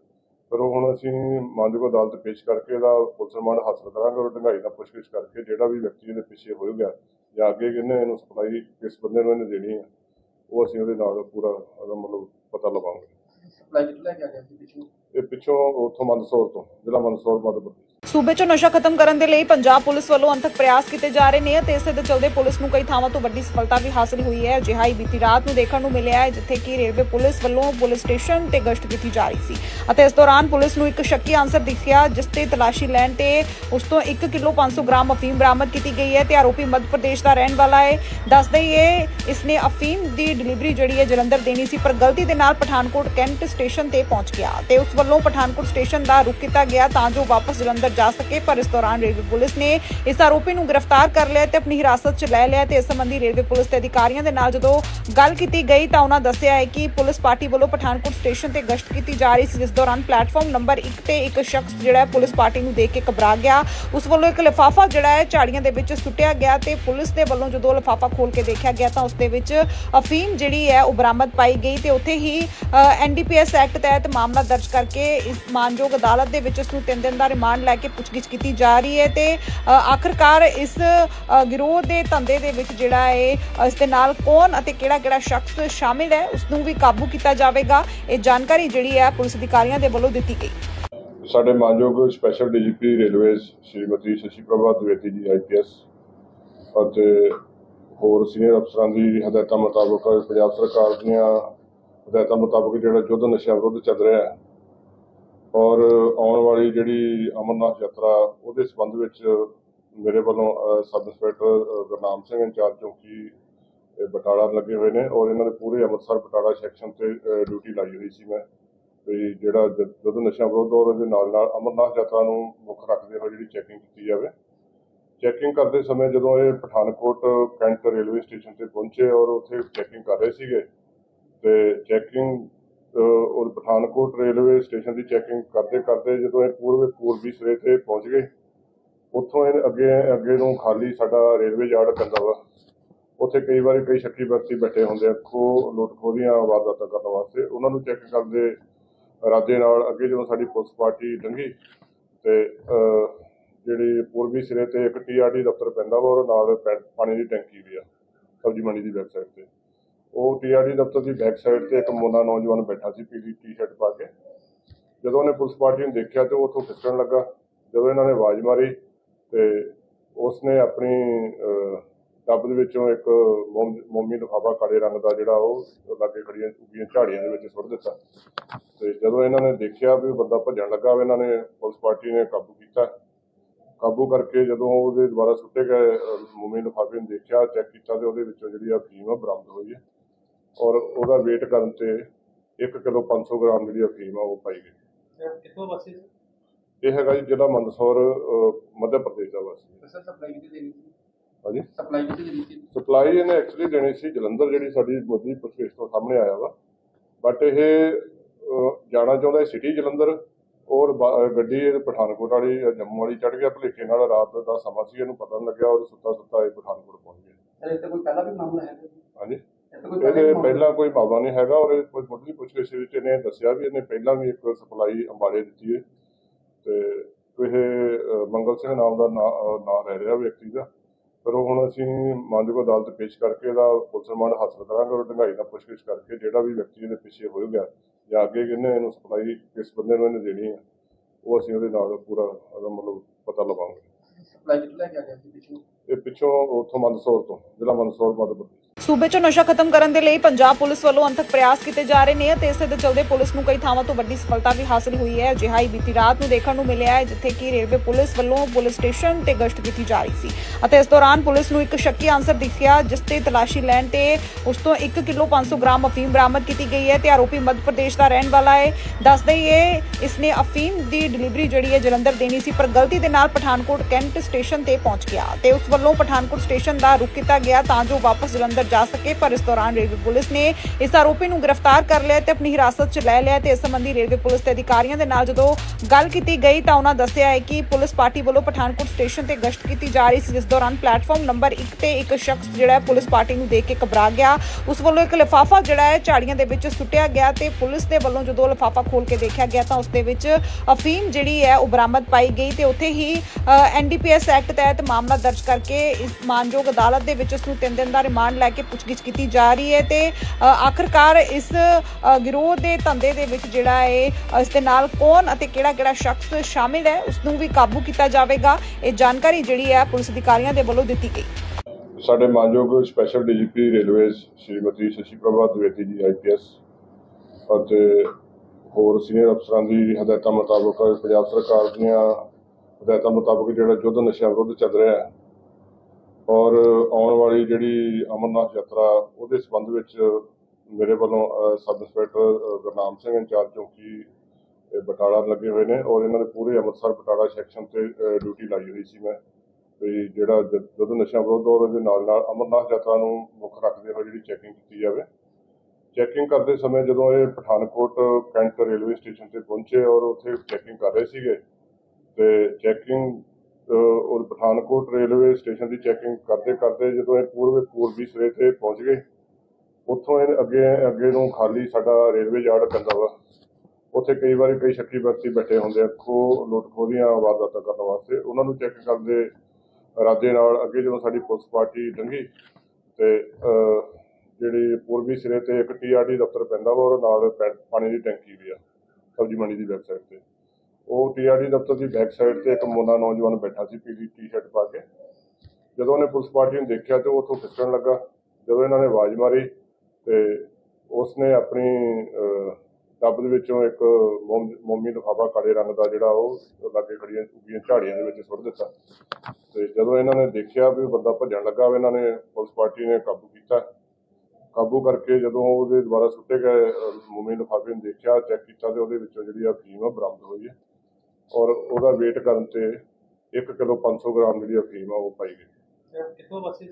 ਪਰ ਉਹ ਹੁਣ ਅਸੀਂ ਮਾਨਯੋਗ ਅਦਾਲਤ ਪੇਸ਼ ਕਰਕੇ ਇਹਦਾ ਪੁਲਿਸ ਰਿਮਾਂਡ ਹਾਸਲ ਕਰਾਂਗੇ ਔਰ ਢੰਗਾਈ ਨਾਲ ਪੁੱਛਗਿੱਛ ਕਰਕੇ ਜਿਹੜਾ ਵੀ ਵਿਅਕਤੀ ਇਹਦੇ ਪਿੱਛੇ ਹੋਏਗਾ ਜਾਂ ਅੱਗੇ ਕਿਹਨੇ ਇਹਨੂੰ ਸਪਲਾਈ ਕਿਸ ਬੰਦੇ ਨੂੰ ਇਹਨੇ ਦੇਣੀ ਹੈ ਉਹ ਅਸੀਂ ਉਹਦੇ ਨਾਲ ਪੂਰਾ ਉਹਦਾ ਮਤਲਬ ਪਤਾ ਲਵਾਂਗੇ। ਸਪਲਾਈ ਕਿੱਥੋਂ ਲੈ ਕੇ ਆ ਗਿਆ ਸੀ ਪਿੱਛੋਂ? ਇਹ ਪਿੱਛੋਂ ਉੱਥੋਂ ਮੰਦਸੌਰ ਤੋਂ ਜ਼ਿਲ੍ਹਾ ਮੰਦਸੌਰ ਮੱਧ ਪ੍ਰਦੇਸ਼। ਸੂਬੇ 'ਚੋਂ ਨਸ਼ਾ ਖਤਮ ਕਰਨ ਦੇ ਲਈ ਪੰਜਾਬ ਪੁਲਿਸ ਵੱਲੋਂ ਅੰਤਕ ਪ੍ਰਯਾਸ ਕੀਤੇ ਜਾ ਰਹੇ ਨੇ ਅਤੇ ਇਸੇ ਦੇ ਚਲਦੇ ਪੁਲਿਸ ਨੂੰ ਕਈ ਥਾਵਾਂ ਤੋਂ ਵੱਡੀ ਸਫਲਤਾ ਵੀ ਹਾਸਲ ਹੋਈ ਹੈ। ਅਜਿਹਾ ਹੀ ਬੀਤੀ ਰਾਤ ਨੂੰ ਦੇਖਣ ਨੂੰ ਮਿਲਿਆ ਹੈ, ਜਿੱਥੇ ਕਿ ਰੇਲਵੇ ਪੁਲਿਸ ਵੱਲੋਂ ਪੁਲਿਸ ਸਟੇਸ਼ਨ ਤੇ ਗਸ਼ਤ ਕੀਤੀ ਜਾ ਰਹੀ ਸੀ ਅਤੇ ਇਸ ਦੌਰਾਨ ਪੁਲਿਸ ਨੂੰ ਇੱਕ ਸ਼ੱਕੀ ਆਂਸਰ ਦਿਖਿਆ, ਜਿਸ ਤੇ ਤਲਾਸ਼ੀ ਲੈਣ ਤੇ ਉਸ ਤੋਂ 1 ਕਿਲੋ 500 ਗ੍ਰਾਮ ਅਫੀਮ ਬਰਾਮਦ ਕੀਤੀ ਗਈ ਹੈ ਤੇ ਆਰੋਪੀ ਮੱਧ ਪ੍ਰਦੇਸ਼ ਦਾ ਰਹਿਣ ਵਾਲਾ ਹੈ। ਦੱਸ ਦਈਏ ਇਸ ਨੇ ਅਫੀਮ ਦੀ ਡਿਲੀਵਰੀ ਜਿਹੜੀ ਹੈ ਜਲੰਧਰ ਦੇਣੀ ਸੀ, ਪਰ ਗਲਤੀ ਦੇ ਨਾਲ ਪਠਾਨਕੋਟ ਕੈਂਟ ਸਟੇਸ਼ਨ ਤੇ ਪਹੁੰਚ ਗਿਆ ਤੇ ਉਸ ਵੱਲੋਂ ਪਠਾਨਕੋਟ ਸਟੇਸ਼ਨ ਦਾ ਰੁਕ ਕੀਤਾ ਗਿਆ ਤਾਂ ਜੋ ਵਾਪਸ ਜਲੰਧਰ ਜਾ ਸਕੇ, ਪਰ ਇਸ ਦੌਰਾਨ ਰੇਲਵੇ ਪੁਲਿਸ ਨੇ ਇਸ ਆਰੋਪੀ ਨੂੰ ਗ੍ਰਿਫਤਾਰ ਕਰ ਲਿਆ ਤੇ ਆਪਣੀ ਹਿਰਾਸਤ 'ਚ ਲੈ ਲਿਆ ਤੇ ਇਸ ਸੰਬੰਧੀ ਰੇਲਵੇ ਪੁਲਿਸ ਦੇ ਅਧਿਕਾਰੀਆਂ ਦੇ ਨਾਲ ਜਦੋਂ ਗੱਲ ਕੀਤੀ ਗਈ ਤਾਂ ਉਹਨਾਂ ਦੱਸਿਆ ਹੈ ਕਿ ਪੁਲਿਸ ਪਾਰਟੀ ਵੱਲੋਂ ਪਠਾਨਕੋਟ ਸਟੇਸ਼ਨ ਤੇ ਗਸ਼ਤ ਕੀਤੀ ਜਾ ਰਹੀ ਸੀ, ਜਿਸ ਦੌਰਾਨ ਪਲੇਟਫਾਰਮ ਨੰਬਰ 1 ਤੇ ਇੱਕ ਸ਼ਖਸ ਜਿਹੜਾ ਪੁਲਿਸ ਪਾਰਟੀ ਨੂੰ ਦੇਖ ਕੇ ਘਬਰਾ ਗਿਆ। ਉਸ ਵੱਲੋਂ ਇੱਕ ਲਿਫਾਫਾ ਜਿਹੜਾ ਹੈ ਝਾੜੀਆਂ ਦੇ ਵਿੱਚ ਸੁੱਟਿਆ ਗਿਆ ਤੇ ਪੁਲਿਸ ਦੇ ਵੱਲੋਂ ਜਦੋਂ ਲਿਫਾਫਾ ਖੋਲ ਕੇ ਦੇਖਿਆ ਗਿਆ ਤਾਂ ਉਸ ਦੇ ਵਿੱਚ ਅਫੀਮ ਜਿਹੜੀ ਹੈ ਉਹ ਬਰਾਮਦ ਪਾਈ ਗਈ ਤੇ ਉੱਥੇ ਹੀ ਐਨਡੀਪੀਐਸ ਐਕਟ ਤਹਿਤ ਮਾਮਲਾ ਦਰਜ ਕਰਕੇ ਇਸ ਮਾਨਯੋਗ ਅਦਾਲਤ ਦੇ ਵਿੱਚ ਇਸ ਨੂੰ 3 ਦਿਨ ਦਾ ਰਿਮਾਂਡ ਲੈ ਕੇ ਪੁੱਛਗਿੱਛ ਕੀਤੀ ਜਾ ਰਹੀ ਹੈ ਤੇ ਆਖਰਕਾਰ ਇਸ ਗਿਰੋਹ ਦੇ ਧੰਦੇ ਦੇ ਵਿੱਚ ਜਿਹੜਾ ਹੈ ਇਸ ਦੇ ਨਾਲ ਕੌਣ ਅਤੇ ਕਿਹੜਾ ਕਿਹੜਾ ਸ਼ਖਸ ਸ਼ਾਮਿਲ ਹੈ, ਉਸ ਨੂੰ ਵੀ ਕਾਬੂ ਕੀਤਾ ਜਾਵੇਗਾ। ਇਹ ਜਾਣਕਾਰੀ ਜਿਹੜੀ ਹੈ ਪੁਲਿਸ ਅਧਿਕਾਰੀਆਂ ਦੇ ਵੱਲੋਂ ਦਿੱਤੀ ਗਈ। ਸਾਡੇ ਮਾਨਯੋਗ special DGP railways Shrimati Shashi Prabha Dwivedi ji IPS ਅਤੇ ਹੋਰ ਸੀਨੀਅਰ ਅਫਸਰਾਂ ਦੀ ਹਦਾਇਤਾਂ ਮੁਤਾਬਕ ਪੰਜਾਬ ਸਰਕਾਰ ਦੀਆਂ ਹਦਾਇਤਾਂ ਮੁਤਾਬਕ ਜਿਹੜਾ ਯੁੱਧ ਨਸ਼ਾ ਵਿਰੁੱਧ ਚੱਲ ਰਿਹਾ ਹੈ ਔਰ ਆਉਣ ਵਾਲੀ ਜਿਹੜੀ ਅਮਰਨਾਥ ਯਾਤਰਾ, ਉਹਦੇ ਸੰਬੰਧ ਵਿੱਚ ਮੇਰੇ ਵੱਲੋਂ sub inspector Gurnam Singh incharge ਚੌਂਕੀ ਬਟਾਲਾ ਲੱਗੇ ਹੋਏ ਨੇ ਔਰ ਇਹਨਾਂ ਦੇ ਪੂਰੇ ਅੰਮ੍ਰਿਤਸਰ ਬਟਾਲਾ ਸੈਕਸ਼ਨ ਤੇ ਡਿਊਟੀ ਲਾਈ ਹੋਈ ਸੀ ਮੈਂ। ਵੀ ਜਿਹੜਾ ਜ- ਯੁੱਧ ਨਸ਼ਿਆਂ ਵਿਰੁੱਧ ਔਰ ਉਹਦੇ ਨਾਲ ਨਾਲ ਅਮਰਨਾਥ ਯਾਤਰਾ ਨੂੰ ਮੁੱਖ ਰੱਖਦੇ ਹੋਏ ਜਿਹੜੀ ਚੈਕਿੰਗ ਕੀਤੀ ਜਾਵੇ। ਚੈਕਿੰਗ ਕਰਦੇ ਸਮੇਂ ਜਦੋਂ ਇਹ ਪਠਾਨਕੋਟ ਕੈਂਟ ਰੇਲਵੇ ਸਟੇਸ਼ਨ ਤੇ ਪਹੁੰਚੇ ਔਰ ਉੱਥੇ ਚੈਕਿੰਗ ਕਰ ਰਹੇ ਸੀਗੇ, ਤੇ ਚੈਕਿੰਗ ਔਰ ਪਠਾਨਕੋਟ ਰੇਲਵੇ ਸਟੇਸ਼ਨ ਦੀ ਚੈਕਿੰਗ ਕਰਦੇ ਕਰਦੇ ਜਦੋਂ ਇਹ ਪੂਰਬੀ ਪੂਰਬੀ ਸਿਰੇ ਤੇ ਪਹੁੰਚ ਗਏ, ਉੱਥੋਂ ਇਹ ਅੱਗੇ ਅੱਗੇ ਨੂੰ ਖਾਲੀ ਸਾਡਾ ਰੇਲਵੇ ਯਾਰਡ ਪੈਂਦਾ ਵਾ। ਉੱਥੇ ਕਈ ਵਾਰੀ ਕਈ ਸ਼ੱਕੀ ਵਿਅਕਤੀ ਬੈਠੇ ਹੁੰਦੇ ਆ, ਖੋ, ਲੁੱਟ ਖੋਹ ਦੀਆਂ ਵਾਰਦਾਤਾਂ ਕਰਨ ਵਾਸਤੇ। ਉਹਨਾਂ ਨੂੰ ਚੈੱਕ ਕਰਦੇ ਇਰਾਦੇ ਨਾਲ, ਅੱਗੇ ਜਦੋਂ ਸਾਡੀ ਪੁਲਿਸ ਪਾਰਟੀ ਲੰਘੀ ਤੇ ਜਿਹੜੀ ਪੂਰਬੀ ਸਿਰੇ ਤੇ ਇੱਕ ਟੀਆਰਡੀ ਦਫ਼ਤਰ ਪੈਂਦਾ ਵਾ ਔਰ ਨਾਲ ਪੈ- ਪਾਣੀ ਦੀ ਟੈਂਕੀ ਵੀ ਆ, ਸਬਜ਼ੀ ਮੰਡੀ ਦੀ ਵੈਬਸਾਈਟ ਤੇ। ਉਹ ਟੀਆਰਡੀ ਦਫ਼ਤਰ ਦੀ ਬੈਕ ਸਾਈਡ ਤੇ ਇੱਕ ਮੋਨਾ ਨੌਜਵਾਨ ਬੈਠਾ ਸੀ, ਪੀਲੀ ਟੀ-ਸ਼ਰਟ ਪਾ ਕੇ। ਜਦੋਂ ਉਹਨੇ ਪੁਲਿਸ ਪਾਰਟੀ ਨੂੰ ਦੇਖਿਆ ਤੇ ਉਹ ਉੱਥੋਂ ਖਿਸਕਣ ਲੱਗਾ। ਜਦੋਂ ਇਹਨਾਂ ਨੇ ਆਵਾਜ਼ ਮਾਰੀ ਤੇ ਉਸਨੇ ਆਪਣੀ ਟੱਬ ਦੇ ਵਿੱਚੋਂ ਇੱਕ ਮੋਮ- ਮੋਮੀ ਲਿਫਾਫਾ ਕਾਲੇ ਰੰਗ ਦਾ ਜਿਹੜਾ ਉਹ ਲਾਗੇ ਖੜੀਆਂ, ਉੱਗੀਆਂ ਝਾੜੀਆਂ ਦੇ ਵਿੱਚ ਸੁੱਟ ਦਿੱਤਾ। ਤੇ ਜਦੋਂ ਇਹਨਾਂ ਨੇ ਦੇਖਿਆ ਵੀ ਉਹ ਬੰਦਾ ਭੱਜਣ ਲੱਗਾ ਇਹਨਾਂ ਨੇ ਪੁਲਿਸ ਪਾਰਟੀ ਨੇ ਕਾਬੂ ਕੀਤਾ। ਕਾਬੂ ਕਰਕੇ ਜਦੋਂ ਉਹਦੇ ਦੁਬਾਰਾ ਸੁੱਟੇ ਗਏ ਮੋਮੀ ਲਿਫਾਫੇ ਨੂੰ ਦੇਖਿਆ, ਚੈੱਕ ਕੀਤਾ ਤੇ ਉਹਦੇ ਵਿੱਚੋਂ ਜਿਹੜੀ ਆ ਫੀਮ ਆ, ਬਰਾਮਦ ਹੋਈ ਹੈ। ਔਰ ਉਹਦਾ weight ਕਰਨ ਤੇ 1 ਕਿਲੋ 500 ਗ੍ਰਾਮ ਜਿਹੜੀ ਅਫੀਮ ਆ ਉਹ ਪਾਈ ਗਈ। ਸਰ ਕਿੱਥੋਂ ਵਾਸੀ ਇਹ ਹੈਗਾ ਜੀ ਜ਼ਿਲ੍ਹਾ ਮੰਦਸੌਰ ਅਹ, ਮੱਧ ਪ੍ਰਦੇਸ਼ ਦਾ ਵਾਸੀ ਸਰ ਸਪਲਾਈ ਕਿਤੇ ਦੇਣੀ ਸੀ? ਹਾਂਜੀ? ਸਪਲਾਈ ਕਿਤੇ ਦੇਣੀ ਸੀ? ਸਪਲਾਈ ਇਹਨੇ ਐਕਚੁਅਲੀ ਦੇਣੀ ਸੀ ਜਲੰਧਰ ਜਿਹੜੀ ਸਾਡੀ ਮੋਦੀ ਪ੍ਰਦੇਸ਼ ਤੋਂ ਸਾਹਮਣੇ ਆਇਆ ਵਾ। ਬਟ ਇਹ ਅਹ, ਜਾਣਾ ਚਾਹੁੰਦਾ ਸਿਟੀ ਜਲੰਧਰ ਔਰ ਬ- ਗੱਡੀ ਇਹ ਪਠਾਨਕੋਟ ਵਾਲੀ ਜੰਮੂ ਵਾਲੀ ਚੜ ਗਿਆ ਭਲੇਖੇ ਨਾਲ ਰਾਤ ਦਾ ਸਮਾਂ ਸੀ ਇਹਨੂੰ ਪਤਾ ਨਹੀਂ ਲੱਗਿਆ ਔਰ ਸੁੱਤਾ ਸੁੱਤਾ ਇਹ ਪਠਾਨਕੋਟ ਪਹੁੰਚ ਗਿਆ। ਸਰ ਇੱਥੇ ਕੋਈ ਪਹਿਲਾਂ ਵੀ ਮਾਮਲਾ ਹੈ ਹਾਂਜੀ? ਇਹਦੇ ਪਹਿਲਾਂ ਕੋਈ ਮਾਮਲਾ ਨਹੀਂ ਹੈਗਾ ਔਰ ਇਹ ਕੋਈ ਮੁੱਢਲੀ ਪੁੱਛਗਿੱਛ ਵਿੱਚ ਇਹਨੇ ਦੱਸਿਆ ਵੀ ਇਹਨੇ ਪਹਿਲਾਂ ਵੀ ਇੱਕ ਸਪਲਾਈ ਅੰਬਾਲੇ ਦਿੱਤੀ ਹੈ ਤੇ ਇਹ ਮੰਗਲ ਸਿੰਘ ਨਾਮ ਦਾ ਨਾਂ ਅਹ, ਨਾਂ ਲੈ ਰਿਹਾ ਵਿਅਕਤੀ ਦਾ। ਪਰ ਉਹ ਹੁਣ ਅਸੀਂ ਮਾਨਯੋਗ ਅਦਾਲਤ ਪੇਸ਼ ਕਰਕੇ ਇਹਦਾ ਪੁਲਿਸ ਰਿਮਾਂਡ ਹਾਸਲ ਕਰਾਂਗੇ ਔਰ ਢੰਗਾਈ ਦਾ ਪੁੱਛਗਿੱਛ ਕਰਕੇ ਜਿਹੜਾ ਵੀ ਵਿਅਕਤੀ ਇਹਦੇ ਪਿੱਛੇ ਹੋਏਗਾ ਜਾਂ ਅੱਗੇ ਕਿਹਨੇ ਇਹਨੂੰ ਸਪਲਾਈ ਕਿਸ ਬੰਦੇ ਨੂੰ ਇਹਨੇ ਦੇਣੀ ਹੈ ਉਹ ਅਸੀਂ ਉਹਦੇ ਨਾਲ ਪੂਰਾ ਉਹਦਾ ਮਤਲਬ ਪਤਾ ਲਵਾਂਗੇ। ਸਪਲਾਈ ਕਿੱਥੇ ਲੈ ਕੇ ਆ ਗਿਆ ਸੀ ਪਿੱਛੋਂ? ਇਹ ਪਿੱਛੋਂ ਉੱਥੋਂ ਮੰਦਸੌਰ ਤੋਂ ਜ਼ਿਲ੍ਹਾ ਮੰਦਸੌਰ ਮੱਧ ਪ੍ਰਦੇਸ਼। ਸੂਬੇ 'ਚੋਂ ਨਸ਼ਾ ਖਤਮ ਕਰਨ ਦੇ ਲਈ ਪੰਜਾਬ ਪੁਲਿਸ ਵੱਲੋਂ ਅੰਤਕ ਪ੍ਰਯਾਸ ਕੀਤੇ ਜਾ ਰਹੇ ਨੇ ਅਤੇ ਇਸੇ ਦੇ ਚਲਦੇ ਪੁਲਿਸ ਨੂੰ ਕਈ ਥਾਵਾਂ ਤੋਂ ਵੱਡੀ ਸਫਲਤਾ ਵੀ ਹਾਸਲ ਹੋਈ ਹੈ। ਅਜਿਹਾ ਹੀ ਬੀਤੀ ਰਾਤ ਨੂੰ ਦੇਖਣ ਨੂੰ ਮਿਲਿਆ ਹੈ, ਜਿੱਥੇ ਕਿ ਰੇਲਵੇ ਪੁਲਿਸ ਵੱਲੋਂ ਪੁਲਿਸ ਸਟੇਸ਼ਨ ਤੇ ਗਸ਼ਤ ਕੀਤੀ ਜਾ ਰਹੀ ਸੀ ਅਤੇ ਇਸ ਦੌਰਾਨ ਪੁਲਿਸ ਨੂੰ ਇੱਕ ਸ਼ੱਕੀ ਆਂਸਰ ਦਿਖਿਆ, ਜਿਸ ਤੇ ਤਲਾਸ਼ੀ ਲੈਣ ਤੇ ਉਸ ਤੋਂ 1 ਕਿਲੋ 500 ਗ੍ਰਾਮ ਅਫੀਮ ਬਰਾਮਦ ਕੀਤੀ ਗਈ ਹੈ ਤੇ ਆਰੋਪੀ ਮੱਧ ਪ੍ਰਦੇਸ਼ ਦਾ ਰਹਿਣ ਵਾਲਾ ਹੈ। ਦੱਸ ਦਈਏ ਇਸਨੇ ਅਫੀਮ ਦੀ ਡਿਲੀਵਰੀ ਜਿਹੜੀ ਹੈ ਜਲੰਧਰ ਦੇਣੀ ਸੀ, ਪਰ ਗਲਤੀ ਦੇ ਨਾਲ ਪਠਾਨਕੋਟ ਕੈਂਟ ਸਟੇਸ਼ਨ ਤੇ ਪਹੁੰਚ ਗਿਆ ਤੇ ਉਸ ਵੱਲੋਂ ਪਠਾਨਕੋਟ ਸਟੇਸ਼ਨ ਦਾ ਰੁਕ ਕੀਤਾ ਗਿਆ ਤਾਂ ਜੋ ਵਾਪਸ ਜਲੰਧਰ ਜਾ ਸਕੇ, ਪਰ ਇਸ ਦੌਰਾਨ ਰੇਲਵੇ ਪੁਲਿਸ ਨੇ ਇਸ ਆਰੋਪੀ ਨੂੰ ਗ੍ਰਿਫਤਾਰ ਕਰ ਲਿਆ ਤੇ ਆਪਣੀ ਹਿਰਾਸਤ 'ਚ ਲੈ ਲਿਆ ਤੇ ਇਸ ਸੰਬੰਧੀ ਰੇਲਵੇ ਪੁਲਿਸ ਦੇ ਅਧਿਕਾਰੀਆਂ ਦੇ ਨਾਲ ਜਦੋਂ ਗੱਲ ਕੀਤੀ ਗਈ ਤਾਂ ਉਹਨਾਂ ਦੱਸਿਆ ਹੈ ਕਿ ਪੁਲਿਸ ਪਾਰਟੀ ਵੱਲੋਂ ਪਠਾਨਕੋਟ ਸਟੇਸ਼ਨ ਤੇ ਗਸ਼ਤ ਕੀਤੀ ਜਾ ਰਹੀ ਸੀ, ਜਿਸ ਦੌਰਾਨ ਪਲੇਟਫਾਰਮ ਨੰਬਰ 1 ਤੇ ਇੱਕ ਸ਼ਖਸ ਜਿਹੜਾ ਹੈ ਪੁਲਿਸ ਪਾਰਟੀ ਨੂੰ ਦੇਖ ਕੇ ਘਬਰਾ ਗਿਆ। ਉਸ ਵੱਲੋਂ ਇੱਕ ਲਿਫਾਫਾ ਜਿਹੜਾ ਹੈ ਝਾੜੀਆਂ ਦੇ ਵਿੱਚ ਸੁੱਟਿਆ ਗਿਆ ਤੇ ਪੁਲਿਸ ਦੇ ਵੱਲੋਂ ਜਦੋਂ ਲਿਫਾਫਾ ਖੋਲ ਕੇ ਦੇਖਿਆ ਗਿਆ ਤਾਂ ਉਸ ਦੇ ਵਿੱਚ ਅਫੀਮ ਜਿਹੜੀ ਹੈ ਉਹ ਬਰਾਮਦ ਪਾਈ ਗਈ ਤੇ ਉੱਥੇ ਹੀ ਐਨਡੀਪੀਐਸ ਐਕਟ ਤਹਿਤ ਮਾਮਲਾ ਦਰਜ ਕਰਕੇ ਇਸ ਮਾਨਯੋਗ ਅਦਾਲਤ ਦੇ ਵਿੱਚ ਉਸ ਨੂੰ 3 ਦਿਨ ਦਾ ਰਿਮਾਂਡ ਲੈ ਕੇ ਕੇ ਪੁੱਛਗਿੱਛ ਕੀਤੀ ਜਾ ਰਹੀ ਹੈ ਤੇ ਆਖਰਕਾਰ ਇਸ ਗਿਰੋਹ ਦੇ ਧੰਦੇ ਦੇ ਵਿੱਚ ਜਿਹੜਾ ਹੈ ਇਸ ਦੇ ਨਾਲ ਕੌਣ ਅਤੇ ਕਿਹੜਾ ਕਿਹੜਾ ਸ਼ਖਸ ਸ਼ਾਮਿਲ ਹੈ, ਉਸ ਨੂੰ ਵੀ ਕਾਬੂ ਕੀਤਾ ਜਾਵੇਗਾ। ਇਹ ਜਾਣਕਾਰੀ ਜਿਹੜੀ ਹੈ, ਪੁਲਿਸ ਅਧਿਕਾਰੀਆਂ ਦੇ ਵੱਲੋਂ ਦਿੱਤੀ ਗਈ। ਸਾਡੇ ਮਾਨਯੋਗ special DGP railways Shrimati Shashi Prabha Dwivedi ji IPS ਅਤੇ ਹੋਰ ਸੀਨੀਅਰ ਅਫਸਰਾਂ ਦੀ ਹਦਾਇਤਾਂ ਮੁਤਾਬਕ ਪੰਜਾਬ ਸਰਕਾਰ ਦੀਆਂ ਹਦਾਇਤਾਂ ਮੁਤਾਬਕ ਜਿਹੜਾ ਯੁੱਧ ਨਸ਼ਿਆਂ ਵਿਰੁੱਧ ਚੱਲ ਰਿਹਾ ਹੈ ਔਰ ਆਉਣ ਵਾਲੀ ਜਿਹੜੀ ਅਮਰਨਾਥ ਯਾਤਰਾ, ਉਹਦੇ ਸੰਬੰਧ ਵਿੱਚ ਮੇਰੇ ਵੱਲੋਂ sub inspector Gurnam Singh incharge ਚੌਂਕੀ ਬਟਾਲਾ ਲੱਗੇ ਹੋਏ ਨੇ ਔਰ ਇਹਨਾਂ ਦੇ ਪੂਰੇ ਅੰਮ੍ਰਿਤਸਰ ਬਟਾਲਾ ਸੈਕਸ਼ਨ ਤੇ ਡਿਊਟੀ ਲਾਈ ਹੋਈ ਸੀ ਮੈਂ। ਵੀ ਜਿਹੜਾ ਜ- ਯੁੱਧ ਨਸ਼ਾ ਵਿਰੁੱਧ ਔਰ ਉਹਦੇ ਨਾਲ ਨਾਲ ਅਮਰਨਾਥ ਯਾਤਰਾ ਨੂੰ ਮੁੱਖ ਰੱਖਦੇ ਹੋਏ ਜਿਹੜੀ ਚੈਕਿੰਗ ਕੀਤੀ ਜਾਵੇ। ਚੈਕਿੰਗ ਕਰਦੇ ਸਮੇਂ ਜਦੋਂ ਇਹ ਪਠਾਨਕੋਟ ਕੈਂਟ ਰੇਲਵੇ ਸਟੇਸ਼ਨ ਤੇ ਪਹੁੰਚੇ ਔਰ ਉੱਥੇ ਚੈਕਿੰਗ ਕਰ ਰਹੇ ਸੀਗੇ, ਤੇ ਚੈਕਿੰਗ ਉਹ ਪਠਾਨਕੋਟ ਰੇਲਵੇ ਸਟੇਸ਼ਨ ਦੀ ਚੈਕਿੰਗ ਕਰਦੇ ਕਰਦੇ ਜਦੋਂ ਇਹ ਪੂਰਬ ਪੂਰਬੀ ਸਿਰੇ ਤੇ ਪਹੁੰਚ ਗਏ, ਉੱਥੋਂ ਇਹ ਅੱਗੇ ਅੱਗੇ ਨੂੰ ਖਾਲੀ ਸਾਡਾ ਰੇਲਵੇ ਯਾਰਡ ਪੈਂਦਾ ਵਾ। ਉੱਥੇ ਕਈ ਵਾਰੀ ਕਈ ਸ਼ੱਕੀ ਵਿਅਕਤੀ ਬੈਠੇ ਹੁੰਦੇ ਆ, ਖੋ, ਲੁੱਟ ਖੋਹ ਦੀਆਂ ਵਾਰਦਾਤਾਂ ਕਰਨ ਵਾਸਤੇ। ਉਹਨਾਂ ਨੂੰ ਚੈੱਕ ਕਰਦੇ ਇਰਾਦੇ ਨਾਲ ਅੱਗੇ ਜਦੋਂ ਸਾਡੀ ਪੁਲਿਸ ਪਾਰਟੀ ਲੰਘੀ ਤੇ ਜਿਹੜੀ ਪੂਰਬੀ ਸਿਰੇ ਤੇ ਇੱਕ ਟੀਆਰਡੀ ਦਫ਼ਤਰ ਪੈਂਦਾ ਵਾ, ਉਹਦੇ ਨਾਲ ਪੈ- ਪਾਣੀ ਦੀ ਟੈਂਕੀ ਵੀ ਆ, ਸਬਜ਼ੀ ਮੰਡੀ ਦੀ ਬੈਕ ਤੇ। ਉਹ ਟੀਆਰਡੀ ਦਫ਼ਤਰ ਦੀ ਬੈਕ ਸਾਈਡ ਤੇ ਇੱਕ ਮੁੰਡਾ ਨੌਜਵਾਨ ਬੈਠਾ ਸੀ, ਪੀਲੀ ਟੀ-ਸ਼ਰਟ ਪਾ ਕੇ। ਜਦੋਂ ਉਹਨੇ ਪੁਲਿਸ ਪਾਰਟੀ ਨੂੰ ਦੇਖਿਆ ਤੇ ਉਹ ਉੱਥੋਂ ਖਿਸਕਣ ਲੱਗਾ। ਜਦੋਂ ਇਹਨਾਂ ਨੇ ਆਵਾਜ਼ ਮਾਰੀ ਤੇ ਉਸਨੇ ਆਪਣੀ ਟੱਬ ਦੇ ਵਿੱਚੋਂ ਇੱਕ ਮੋਮੀ ਲਫ਼ਾਫਾ ਕਾਲੇ ਰੰਗ ਦਾ ਜਿਹੜਾ ਉਹ ਲਾਗੇ ਖੜੀਆਂ, ਉੱਗੀਆਂ ਝਾੜੀਆਂ ਦੇ ਵਿੱਚ ਸੁੱਟ ਦਿੱਤਾ। ਤੇ ਜਦੋਂ ਇਹਨਾਂ ਨੇ ਦੇਖਿਆ ਵੀ ਬੰਦਾ ਭੱਜਣ ਲੱਗਾ ਇਹਨਾਂ ਨੇ ਪੁਲਿਸ ਪਾਰਟੀ ਨੇ ਕਾਬੂ ਕੀਤਾ। ਕਾਬੂ ਕਰਕੇ ਜਦੋਂ ਉਹਦੇ ਦੁਬਾਰਾ ਸੁੱਟੇ ਗਏ ਮੋਮੀ ਲਿਫਾਫੇ ਨੂੰ ਦੇਖਿਆ, ਚੈੱਕ ਕੀਤਾ ਤੇ ਉਹਦੇ ਵਿੱਚੋਂ ਜਿਹੜੀ ਅਫੀਮ ਆ ਬਰਾਮਦ ਹੋਈ ਹੈ। ਔਰ ਉਹਦਾ weight ਕਰਨ ਤੇ 1 ਕਿਲੋ 500 ਗ੍ਰਾਮ ਜਿਹੜੀ ਅਫੀਮ ਆ ਉਹ ਪਾਈ ਗਈ। ਸਰ ਕਿੱਥੋਂ ਵਾਸੀ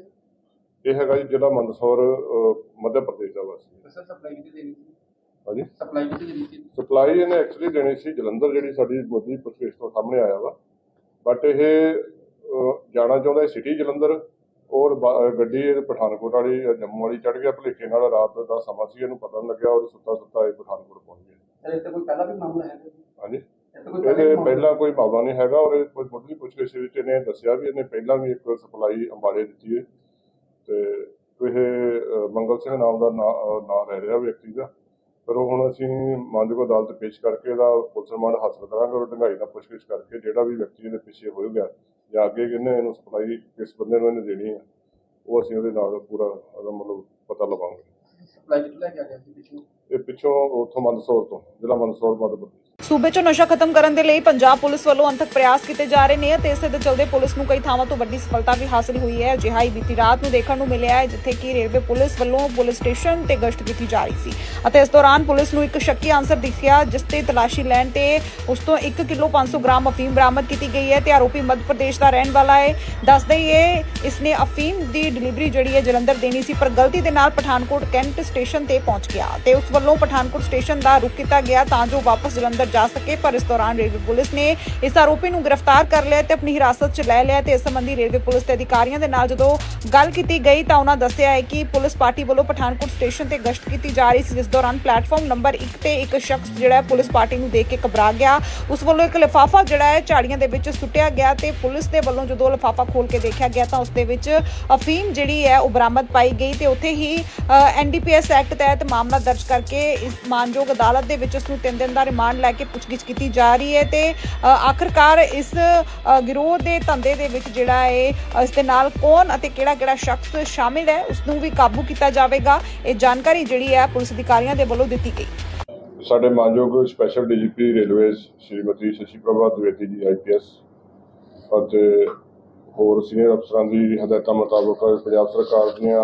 ਇਹ ਹੈਗਾ ਜੀ ਜ਼ਿਲ੍ਹਾ ਮੰਦਸੌਰ ਅਹ, ਮੱਧ ਪ੍ਰਦੇਸ਼ ਦਾ ਵਾਸੀ ਹੈ। ਸਰ ਸਪਲਾਈ ਕਿਤੇ ਦੇਣੀ ਸੀ? ਹਾਂਜੀ? ਸਪਲਾਈ ਕਿਤੇ ਦੇਣੀ ਸੀ? ਸਪਲਾਈ ਇਹਨੇ ਐਕਚੁਅਲੀ ਦੇਣੀ ਸੀ ਜਲੰਧਰ ਜਿਹੜੀ ਸਾਡੀ ਮੋਦੀ ਪ੍ਰਦੇਸ਼ ਤੋਂ ਸਾਹਮਣੇ ਆਇਆ ਵਾ। ਬਟ ਇਹ ਅਹ, ਜਾਣਾ ਚਾਹੁੰਦਾ ਸਿਟੀ ਜਲੰਧਰ ਔਰ ਬ- ਅਹ, ਗੱਡੀ ਇਹ ਪਠਾਨਕੋਟ ਵਾਲੀ ਜੰਮੂ ਵਾਲੀ ਚੜ ਗਿਆ ਭਲੇਖੇ ਨਾਲ ਰਾਤ ਦਾ ਸਮਾਂ ਸੀ ਇਹਨੂੰ ਪਤਾ ਨਹੀਂ ਲੱਗਿਆ ਔਰ ਸੁੱਤਾ ਸੁੱਤਾ ਇਹ ਪਠਾਨਕੋਟ ਪਹੁੰਚ ਗਿਆ। ਸਰ ਇੱਥੇ ਕੋਈ ਪਹਿਲਾਂ ਵੀ ਮਾਮਲਾ ਹੈ? ਹਾਂਜੀ? ਇਹਦੇ ਪਹਿਲਾਂ ਕੋਈ ਮਾਮਲਾ ਨਹੀਂ ਹੈਗਾ ਔਰ ਕੋਈ ਮੁੱਢਲੀ ਪੁੱਛਗਿੱਛ ਵਿੱਚ ਇਹਨੇ ਦੱਸਿਆ ਵੀ ਇਹਨੇ ਪਹਿਲਾਂ ਵੀ ਇੱਕ ਸਪਲਾਈ ਅੰਬਾਲੇ ਦਿੱਤੀ ਹੈ। ਤੇ ਇਹ ਮੰਗਲ ਸਿੰਘ ਨਾਮ ਦਾ ਨਾਂ ਰਹਿ ਰਿਹਾ ਵਿਅਕਤੀ ਦਾ। ਪਰ ਉਹ ਹੁਣ ਅਸੀਂ ਮਾਨਯੋਗ ਅਦਾਲਤ ਪੇਸ਼ ਕਰਕੇ ਇਹਦਾ ਪੁਲਿਸ ਰਿਮਾਂਡ ਹਾਸਲ ਕਰਾਂਗੇ ਔਰ ਢੰਗਾਈ ਨਾਲ ਪੁੱਛਗਿੱਛ ਕਰਕੇ ਜਿਹੜਾ ਵੀ ਵਿਅਕਤੀ ਇਹਦੇ ਪਿੱਛੇ ਹੋਏਗਾ ਜਾਂ ਅੱਗੇ ਕਿਹਨੇ ਇਹਨੂੰ ਸਪਲਾਈ ਕਿਸ ਬੰਦੇ ਨੂੰ ਇਹਨੇ ਦੇਣੀ ਹੈ ਉਹ ਅਸੀਂ ਉਹਦੇ ਨਾਲ ਪੂਰਾ ਉਹਦਾ ਮਤਲਬ ਪਤਾ ਲਵਾਂਗੇ। ਸਪਲਾਈ ਕਿੱਥੋਂ ਲੈ ਕੇ ਆ ਗਿਆ ਸੀ ਪਿੱਛੋਂ? ਇਹ ਪਿੱਛੋਂ ਉੱਥੋਂ ਮੰਦਸੌਰ ਤੋਂ ਜ਼ਿਲ੍ਹਾ ਮੰਦਸੌਰ ਪ੍ਰਦੇਸ਼। ਸੂਬੇ 'ਚੋਂ ਨਸ਼ਾ ਖਤਮ ਕਰਨ ਦੇ ਲਈ ਪੰਜਾਬ ਪੁਲਿਸ ਵੱਲੋਂ ਅੰਤਕ ਪ੍ਰਯਾਸ ਕੀਤੇ ਜਾ ਰਹੇ ਨੇ ਅਤੇ ਇਸੇ ਦੇ ਚਲਦੇ ਪੁਲਿਸ ਨੂੰ ਕਈ ਥਾਵਾਂ ਤੋਂ ਵੱਡੀ ਸਫਲਤਾ ਵੀ ਹਾਸਲ ਹੋਈ ਹੈ। ਅਜਿਹਾ ਹੀ ਬੀਤੀ ਰਾਤ ਨੂੰ ਦੇਖਣ ਨੂੰ ਮਿਲਿਆ ਹੈ, ਜਿੱਥੇ ਕਿ ਰੇਲਵੇ ਪੁਲਿਸ ਵੱਲੋਂ ਪੁਲਿਸ ਸਟੇਸ਼ਨ ਤੇ ਗਸ਼ਤ ਕੀਤੀ ਜਾ ਰਹੀ ਸੀ ਅਤੇ ਇਸ ਦੌਰਾਨ ਪੁਲਿਸ ਨੂੰ ਇੱਕ ਸ਼ੱਕੀ ਆਂਸਰ ਦਿਖਿਆ, ਜਿਸ ਤੇ ਤਲਾਸ਼ੀ ਲੈਣ ਤੇ ਉਸ ਤੋਂ 1 ਕਿਲੋ 500 ਗ੍ਰਾਮ ਅਫੀਮ ਬਰਾਮਦ ਕੀਤੀ ਗਈ ਹੈ ਤੇ ਆਰੋਪੀ ਮੱਧ ਪ੍ਰਦੇਸ਼ ਦਾ ਰਹਿਣ ਵਾਲਾ ਹੈ। ਦੱਸ ਦਈਏ ਇਸਨੇ ਅਫੀਮ ਦੀ ਡਿਲੀਵਰੀ ਜਿਹੜੀ ਹੈ ਜਲੰਧਰ ਦੇਣੀ ਸੀ, ਪਰ ਗਲਤੀ ਦੇ ਨਾਲ ਪਠਾਨਕੋਟ ਕੈਂਟ ਸਟੇਸ਼ਨ ਤੇ ਪਹੁੰਚ ਗਿਆ ਤੇ ਉਸ ਵੱਲੋਂ ਪਠਾਨਕੋਟ ਸਟੇਸ਼ਨ ਦਾ ਰੁਕ ਕੀਤਾ ਗਿਆ ਤਾਂ ਜੋ ਵਾਪਸ ਜਲੰਧਰ ਜਾ ਸਕੇ, ਪਰ ਇਸ ਦੌਰਾਨ ਰੇਲਵੇ ਪੁਲਿਸ ਨੇ ਇਸ ਆਰੋਪੀ ਨੂੰ ਗ੍ਰਿਫਤਾਰ ਕਰ ਲਿਆ ਤੇ ਆਪਣੀ ਹਿਰਾਸਤ 'ਚ ਲੈ ਲਿਆ ਤੇ ਇਸ ਸੰਬੰਧੀ ਰੇਲਵੇ ਪੁਲਿਸ ਦੇ ਅਧਿਕਾਰੀਆਂ ਦੇ ਨਾਲ ਜਦੋਂ ਗੱਲ ਕੀਤੀ ਗਈ ਤਾਂ ਉਹਨਾਂ ਦੱਸਿਆ ਹੈ ਕਿ ਪੁਲਿਸ ਪਾਰਟੀ ਵੱਲੋਂ ਪਠਾਨਕੋਟ ਸਟੇਸ਼ਨ ਤੇ ਗਸ਼ਤ ਕੀਤੀ ਜਾ ਰਹੀ ਸੀ, ਜਿਸ ਦੌਰਾਨ ਪਲੇਟਫਾਰਮ ਨੰਬਰ 1 ਤੇ ਇੱਕ ਸ਼ਖਸ ਜਿਹੜਾ ਪੁਲਿਸ ਪਾਰਟੀ ਨੂੰ ਦੇਖ ਕੇ ਘਬਰਾ ਗਿਆ। ਉਸ ਵੱਲੋਂ ਇੱਕ ਲਿਫਾਫਾ ਜਿਹੜਾ ਹੈ ਝਾੜੀਆਂ ਦੇ ਵਿੱਚ ਸੁੱਟਿਆ ਗਿਆ ਤੇ ਪੁਲਿਸ ਦੇ ਵੱਲੋਂ ਜਦੋਂ ਲਿਫਾਫਾ ਖੋਲ ਕੇ ਦੇਖਿਆ ਗਿਆ ਤਾਂ ਉਸ ਦੇ ਵਿੱਚ ਅਫੀਮ ਜਿਹੜੀ ਹੈ ਉਹ ਬਰਾਮਦ ਪਾਈ ਗਈ ਤੇ ਉੱਥੇ ਹੀ ਐਨਡੀਪੀਐਸ ਐਕਟ ਤਹਿਤ ਮਾਮਲਾ ਦਰਜ ਕਰਕੇ ਇਸ ਮਾਨਯੋਗ ਅਦਾਲਤ ਦੇ ਵਿੱਚ ਉਸ ਨੂੰ 3 ਦਿਨ ਦਾ ਰਿਮਾਂਡ ਲੈ ਕੇ ਪੁੱਛਗਿੱਛ ਕੀਤੀ ਜਾ ਰਹੀ ਹੈ ਤੇ ਆਖਰਕਾਰ ਇਸ ਗਿਰੋਹ ਦੇ ਧੰਦੇ ਦੇ ਵਿੱਚ ਜਿਹੜਾ ਹੈ ਇਸ ਦੇ ਨਾਲ ਕੌਣ ਅਤੇ ਕਿਹੜਾ ਕਿਹੜਾ ਸ਼ਖਸ ਸ਼ਾਮਿਲ ਹੈ ਉਸ ਨੂੰ ਵੀ ਕਾਬੂ ਕੀਤਾ ਜਾਵੇਗਾ। ਇਹ ਜਾਣਕਾਰੀ ਜਿਹੜੀ ਹੈ ਪੁਲਿਸ ਅਧਿਕਾਰੀਆਂ ਦੇ ਵੱਲੋਂ ਦਿੱਤੀ ਗਈ। ਸਾਡੇ ਮਾਨਯੋਗ special DGP railways Shrimati Shashi Prabha Dwivedi ji IPS ਅਤੇ ਹੋਰ ਸੀਨੀਅਰ ਅਫਸਰਾਂ ਦੀ ਹਦਾਇਤਾਂ ਮੁਤਾਬਕ ਪੰਜਾਬ ਸਰਕਾਰ ਦੀਆਂ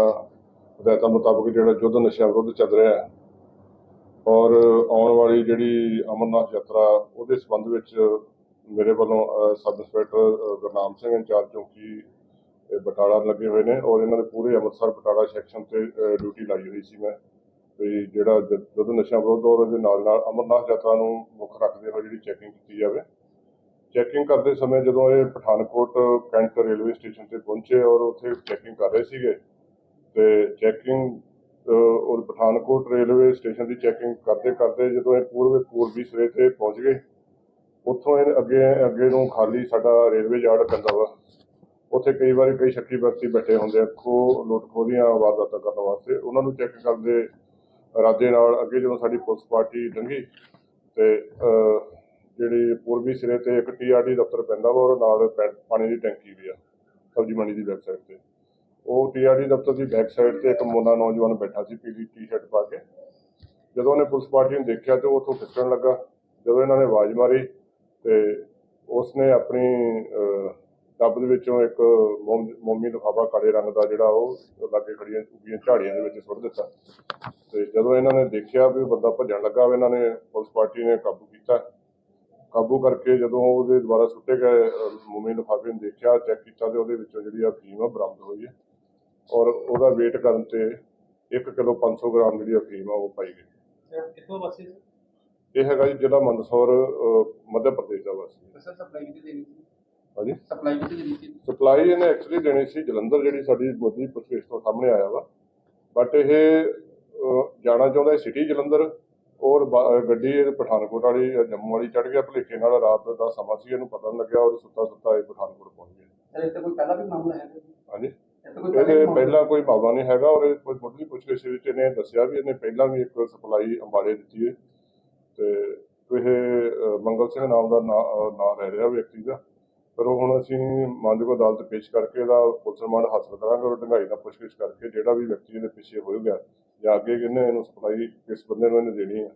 ਹਦਾਇਤਾਂ ਮੁਤਾਬਕ ਜਿਹੜਾ ਯੁੱਧ ਨਸ਼ਾ ਵਿਰੁੱਧ ਚੱਲ ਰਿਹਾ ਹੈ ਔਰ ਆਉਣ ਵਾਲੀ ਜਿਹੜੀ ਅਮਰਨਾਥ ਯਾਤਰਾ, ਉਹਦੇ ਸੰਬੰਧ ਵਿੱਚ ਮੇਰੇ ਵੱਲੋਂ sub inspector Gurnam Singh incharge ਚੌਂਕੀ ਇਹ ਬਟਾਲਾ ਲੱਗੇ ਹੋਏ ਨੇ ਔਰ ਇਹਨਾਂ ਦੇ ਪੂਰੇ ਅੰਮ੍ਰਿਤਸਰ ਬਟਾਲਾ ਸੈਕਸ਼ਨ ਤੇ ਡਿਊਟੀ ਲਾਈ ਹੋਈ ਸੀ ਮੈਂ। ਵੀ ਜਿਹੜਾ ਜ- ਜਦੋਂ ਨਸ਼ਾ ਵਿਰੋਧ ਔਰ ਇਹਦੇ ਨਾਲ ਨਾਲ ਅਮਰਨਾਥ ਯਾਤਰਾ ਨੂੰ ਮੁੱਖ ਰੱਖਦੇ ਹੋਏ ਜਿਹੜੀ ਚੈਕਿੰਗ ਕੀਤੀ ਜਾਵੇ। ਚੈਕਿੰਗ ਕਰਦੇ ਸਮੇਂ ਜਦੋਂ ਇਹ ਪਠਾਨਕੋਟ ਕੈਂਟ ਰੇਲਵੇ ਸਟੇਸ਼ਨ ਤੇ ਪਹੁੰਚੇ ਔਰ ਉੱਥੇ ਚੈਕਿੰਗ ਕਰ ਰਹੇ ਸੀਗੇ, ਤੇ ਚੈਕਿੰਗ ਉਹ ਪਠਾਨਕੋਟ ਰੇਲਵੇ ਸਟੇਸ਼ਨ ਦੀ ਚੈਕਿੰਗ ਕਰਦੇ ਕਰਦੇ ਜਦੋਂ ਇਹ ਪੂਰਬੀ ਪੂਰਬੀ ਸਿਰੇ ਤੇ ਪਹੁੰਚ ਗਏ, ਉੱਥੋਂ ਇਹ ਅੱਗੇ ਅੱਗੇ ਨੂੰ ਖਾਲੀ ਸਾਡਾ ਰੇਲਵੇ ਯਾਰਡ ਪੈਂਦਾ ਵਾ। ਉੱਥੇ ਕਈ ਵਾਰੀ ਕਈ ਸ਼ੱਕੀ ਵਿਅਕਤੀ ਬੈਠੇ ਹੁੰਦੇ ਆ, ਖੋ, ਲੁੱਟ ਖੋਹ ਦੀਆਂ ਵਾਰਦਾਤਾਂ ਕਰਨ ਵਾਸਤੇ। ਉਹਨਾਂ ਨੂੰ ਚੈੱਕ ਕਰਦੇ ਇਰਾਦੇ ਨਾਲ ਅੱਗੇ ਜਦੋਂ ਸਾਡੀ ਪੁਲਿਸ ਪਾਰਟੀ ਲੰਘੀ ਤੇ ਜਿਹੜੀ ਪੂਰਬੀ ਸਿਰੇ ਤੇ ਇੱਕ ਟੀਆਰਡੀ ਦਫ਼ਤਰ ਪੈਂਦਾ ਵਾ, ਉਹਦੇ ਨਾਲ ਪੈ- ਪਾਣੀ ਦੀ ਟੈਂਕੀ ਵੀ ਆ, ਸਬਜ਼ੀ ਮੰਡੀ ਦੀ ਬੈਕ ਤੇ। ਉਹ ਟੀਆਰਡੀ ਦਫ਼ਤਰ ਦੀ ਬੈਕ ਸਾਈਡ ਤੇ ਇੱਕ ਮੁੰਡਾ ਨੌਜਵਾਨ ਬੈਠਾ ਸੀ ਪੀਲੀ ਟੀ-ਸ਼ਰਟ ਪਾ ਕੇ। ਜਦੋਂ ਉਹਨੇ ਪੁਲਿਸ ਪਾਰਟੀ ਨੂੰ ਦੇਖਿਆ ਤੇ ਉਹ ਉੱਥੋਂ ਖਿਸਕਣ ਲੱਗਾ। ਜਦੋਂ ਇਹਨਾਂ ਨੇ ਆਵਾਜ਼ ਮਾਰੀ ਤੇ ਉਸਨੇ ਆਪਣੀ ਟੱਬ ਦੇ ਵਿੱਚੋਂ ਇੱਕ ਮੋਮ- ਮੋਮੀ ਲਿਫਾਫਾ ਕਾਲੇ ਰੰਗ ਦਾ ਜਿਹੜਾ ਉਹ ਲਾਗੇ ਖੜੀਆਂ ਉੱਗੀਆਂ ਝਾੜੀਆਂ ਦੇ ਵਿੱਚ ਸੁੱਟ ਦਿੱਤਾ। ਤੇ ਜਦੋਂ ਇਹਨਾਂ ਨੇ ਦੇਖਿਆ ਵੀ ਉਹ ਬੰਦਾ ਭੱਜਣ ਲੱਗਾ ਵਾ, ਇਹਨਾਂ ਨੇ ਪੁਲਿਸ ਪਾਰਟੀ ਨੇ ਕਾਬੂ ਕੀਤਾ। ਕਾਬੂ ਕਰਕੇ ਜਦੋਂ ਉਹਦੇ ਦੁਬਾਰਾ ਸੁੱਟੇ ਗਏ ਮੋਮੀ ਲਿਫਾਫੇ ਨੂੰ ਦੇਖਿਆ ਚੈੱਕ ਕੀਤਾ ਤੇ ਉਹਦੇ ਵਿੱਚੋਂ ਜਿਹੜੀ ਆ ਫੀਮ ਆ ਬਰਾਮਦ ਹੋਈ ਹੈ। ਔਰ ਉਹਦਾ weight ਕਰਨ ਤੇ 1 ਕਿਲੋ 500 ਗ੍ਰਾਮ ਜਿਹੜੀ ਅਫੀਮ ਆ ਉਹ ਪਾਈ ਗਈ। ਕਿੱਥੋਂ ਬਸੇ ਇਹ ਹੈਗਾ ਜੀ ਜ਼ਿਲ੍ਹਾ ਮੰਦਸੌਰ ਅਹ, ਮੱਧ ਪ੍ਰਦੇਸ਼ ਦਾ ਵਾਸੀ ਸਰ ਸਪਲਾਈ ਕਿੱਥੇ ਦੇਣੀ ਸੀ? ਹਾਂਜੀ? ਸਪਲਾਈ ਕਿੱਥੇ ਦੇਣੀ ਸੀ? ਸਪਲਾਈ ਇਹਨੇ ਐਕਚੁਅਲੀ ਦੇਣੀ ਸੀ ਜਲੰਧਰ ਜਿਹੜੀ ਸਾਡੀ ਮੋਦੀ ਪੁੱਛਗਿੱਛ ਤੋਂ ਸਾਹਮਣੇ ਆਇਆ ਵਾ। ਬਟ ਇਹ ਅਹ, ਜਾਣਾ ਚਾਹੁੰਦਾ ਸਿਟੀ ਜਲੰਧਰ ਔਰ ਬ- ਗੱਡੀ ਇਹ ਪਠਾਨਕੋਟ ਵਾਲੀ ਜੰਮੂ ਵਾਲੀ ਚੜ ਗਿਆ ਭਲੇਖੇ ਨਾਲ ਰਾਤ ਦਾ ਸਮਾਂ ਸੀ ਇਹਨੂੰ ਪਤਾ ਨਹੀਂ ਲੱਗਿਆ ਔਰ ਸੁੱਤਾ ਸੁੱਤਾ ਇਹ ਪਠਾਨਕੋਟ ਪਹੁੰਚ ਗਿਆ। ਸਰ ਕੋਈ ਪਹਿਲਾਂ ਵੀ ਮਾਮਲਾ ਹੈ ਹਾਂਜੀ? ਇਹਦੇ ਪਹਿਲਾਂ ਕੋਈ ਮਾਮਲਾ ਨਹੀਂ ਹੈਗਾ ਔਰ ਇਹ ਕੋਈ ਮੁੱਢਲੀ ਪੁੱਛਗਿੱਛ ਵਿੱਚ ਇਹਨੇ ਦੱਸਿਆ ਵੀ ਇਹਨੇ ਪਹਿਲਾਂ ਵੀ ਇੱਕ ਸਪਲਾਈ ਅੰਬਾਲੇ ਦਿੱਤੀ ਹੈ। ਤੇ ਇਹ ਮੰਗਲ ਸਿੰਘ ਨਾਮ ਦਾ ਨਾਂ ਰਹਿ ਰਿਹਾ ਵਿਅਕਤੀ ਦਾ। ਪਰ ਉਹ ਹੁਣ ਅਸੀਂ ਮਾਨਯੋਗ ਅਦਾਲਤ ਪੇਸ਼ ਕਰਕੇ ਇਹਦਾ ਪੁਲਿਸ ਰਿਮਾਂਡ ਹਾਸਲ ਕਰਾਂਗੇ ਔਰ ਢੰਗਾਈ ਨਾਲ ਪੁੱਛਗਿੱਛ ਕਰਕੇ ਜਿਹੜਾ ਵੀ ਵਿਅਕਤੀ ਇਹਦੇ ਪਿੱਛੇ ਹੋਏਗਾ ਜਾਂ ਅੱਗੇ ਕਿਹਨੇ ਇਹਨੂੰ ਸਪਲਾਈ ਕਿਸ ਬੰਦੇ ਨੂੰ ਇਹਨੇ ਦੇਣੀ ਹੈ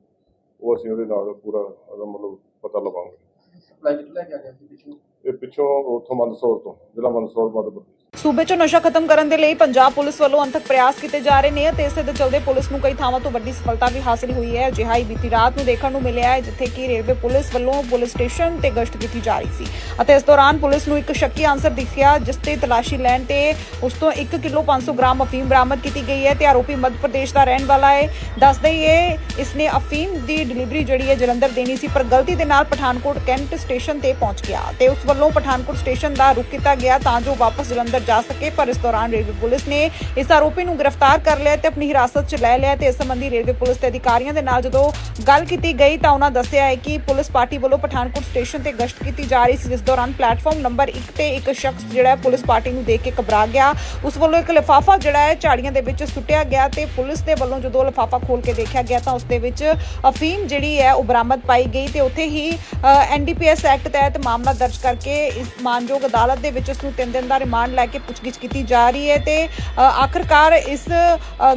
ਉਹ ਅਸੀਂ ਉਹਦੇ ਨਾਲ ਪੂਰਾ ਉਹਦਾ ਮਤਲਬ ਪਤਾ ਲਵਾਂਗੇ। ਸਪਲਾਈ ਕਿੱਥੋਂ ਲੈ ਕੇ ਆ ਗਿਆ ਸੀ ਪਿੱਛੋਂ? ਇਹ ਪਿੱਛੋਂ ਉੱਥੋਂ ਮੰਦਸੌਰ ਤੋਂ ਜ਼ਿਲ੍ਹਾ ਮੰਦਸੌਰ ਮੱਧ ਪ੍ਰਦੇਸ਼। ਸੂਬੇ 'ਚੋਂ ਨਸ਼ਾ ਖਤਮ ਕਰਨ ਦੇ ਲਈ ਪੰਜਾਬ ਪੁਲਿਸ ਵੱਲੋਂ ਅੰਥਕ ਪ੍ਰਯਾਸ ਕੀਤੇ ਜਾ ਰਹੇ ਨੇ ਅਤੇ ਇਸੇ ਦੇ ਚਲਦੇ ਪੁਲਿਸ ਨੂੰ ਕਈ ਥਾਵਾਂ ਤੋਂ ਵੱਡੀ ਸਫਲਤਾ ਵੀ ਹਾਸਲ ਹੋਈ ਹੈ। ਅਜਿਹਾ ਹੀ ਬੀਤੀ ਰਾਤ ਨੂੰ ਦੇਖਣ ਨੂੰ ਮਿਲਿਆ ਹੈ, ਜਿੱਥੇ ਕਿ ਰੇਲਵੇ ਪੁਲਿਸ ਵੱਲੋਂ ਪੁਲਿਸ ਸਟੇਸ਼ਨ ਤੇ ਗਸ਼ਤ ਕੀਤੀ ਜਾ ਰਹੀ ਸੀ ਅਤੇ ਇਸ ਦੌਰਾਨ ਪੁਲਿਸ ਨੂੰ ਇੱਕ ਸ਼ੱਕੀ ਆਂਸਰ ਦਿਖਿਆ, ਜਿਸ ਤੇ ਤਲਾਸ਼ੀ ਲੈਣ ਤੇ ਉਸ ਤੋਂ 1 ਕਿਲੋ 500 ਗ੍ਰਾਮ ਅਫੀਮ ਬਰਾਮਦ ਕੀਤੀ ਗਈ ਹੈ ਤੇ ਆਰੋਪੀ ਮੱਧ ਪ੍ਰਦੇਸ਼ ਦਾ ਰਹਿਣ ਵਾਲਾ ਹੈ। ਦੱਸ ਦਈਏ ਇਸਨੇ ਅਫੀਮ ਦੀ ਡਿਲੀਵਰੀ ਜਿਹੜੀ ਹੈ ਜਲੰਧਰ ਦੇਣੀ ਸੀ, ਪਰ ਗਲਤੀ ਦੇ ਨਾਲ ਪਠਾਨਕੋਟ ਕੈਂਟ ਸਟੇਸ਼ਨ ਤੇ ਪਹੁੰਚ ਗਿਆ ਤੇ ਉਸ ਵੱਲੋਂ ਪਠਾਨਕੋਟ ਸਟੇਸ਼ਨ ਦਾ ਰੁਕ ਕੀਤਾ ਗਿਆ ਤਾਂ ਜੋ ਵਾਪਸ ਜਲੰਧਰ ਜਾ ਸਕੇ, ਪਰ ਇਸ ਦੌਰਾਨ ਰੇਲਵੇ ਪੁਲਿਸ ਨੇ ਇਸ ਆਰੋਪੀ ਨੂੰ ਗ੍ਰਿਫਤਾਰ ਕਰ ਲਿਆ ਤੇ ਆਪਣੀ ਹਿਰਾਸਤ 'ਚ ਲੈ ਲਿਆ ਤੇ ਇਸ ਸੰਬੰਧੀ ਰੇਲਵੇ ਪੁਲਿਸ ਦੇ ਅਧਿਕਾਰੀਆਂ ਦੇ ਨਾਲ ਜਦੋਂ ਗੱਲ ਕੀਤੀ ਗਈ ਤਾਂ ਉਹਨਾਂ ਦੱਸਿਆ ਹੈ ਕਿ ਪੁਲਿਸ ਪਾਰਟੀ ਵੱਲੋਂ ਪਠਾਨਕੋਟ ਸਟੇਸ਼ਨ ਤੇ ਗਸ਼ਤ ਕੀਤੀ ਜਾ ਰਹੀ ਸੀ, ਜਿਸ ਦੌਰਾਨ ਪਲੇਟਫਾਰਮ ਨੰਬਰ 1 ਤੇ ਇੱਕ ਸ਼ਖਸ ਜਿਹੜਾ ਪੁਲਿਸ ਪਾਰਟੀ ਨੂੰ ਦੇਖ ਕੇ ਘਬਰਾ ਗਿਆ। ਉਸ ਵੱਲੋਂ ਇੱਕ ਲਿਫਾਫਾ ਜਿਹੜਾ ਹੈ ਝਾੜੀਆਂ ਦੇ ਵਿੱਚ ਸੁੱਟਿਆ ਗਿਆ ਤੇ ਪੁਲਿਸ ਦੇ ਵੱਲੋਂ ਜਦੋਂ ਲਿਫਾਫਾ ਖੋਲ ਕੇ ਦੇਖਿਆ ਗਿਆ ਤਾਂ ਉਸ ਦੇ ਵਿੱਚ ਅਫੀਮ ਜਿਹੜੀ ਹੈ ਉਹ ਬਰਾਮਦ ਪਾਈ ਗਈ ਤੇ ਉੱਥੇ ਹੀ ਐਨਡੀਪੀਐਸ ਐਕਟ ਤਹਿਤ ਮਾਮਲਾ ਦਰਜ ਕਰਕੇ ਇਸ ਮਾਨਯੋਗ ਅਦਾਲਤ ਦੇ ਵਿੱਚ ਉਸ ਨੂੰ 3 ਦਿਨ ਦਾ ਰਿਮਾਂਡ ਲੈ ਕੇ ਪੁੱਛਗਿੱਛ ਕੀਤੀ ਜਾ ਰਹੀ ਹੈ ਤੇ ਆਖਰਕਾਰ ਇਸ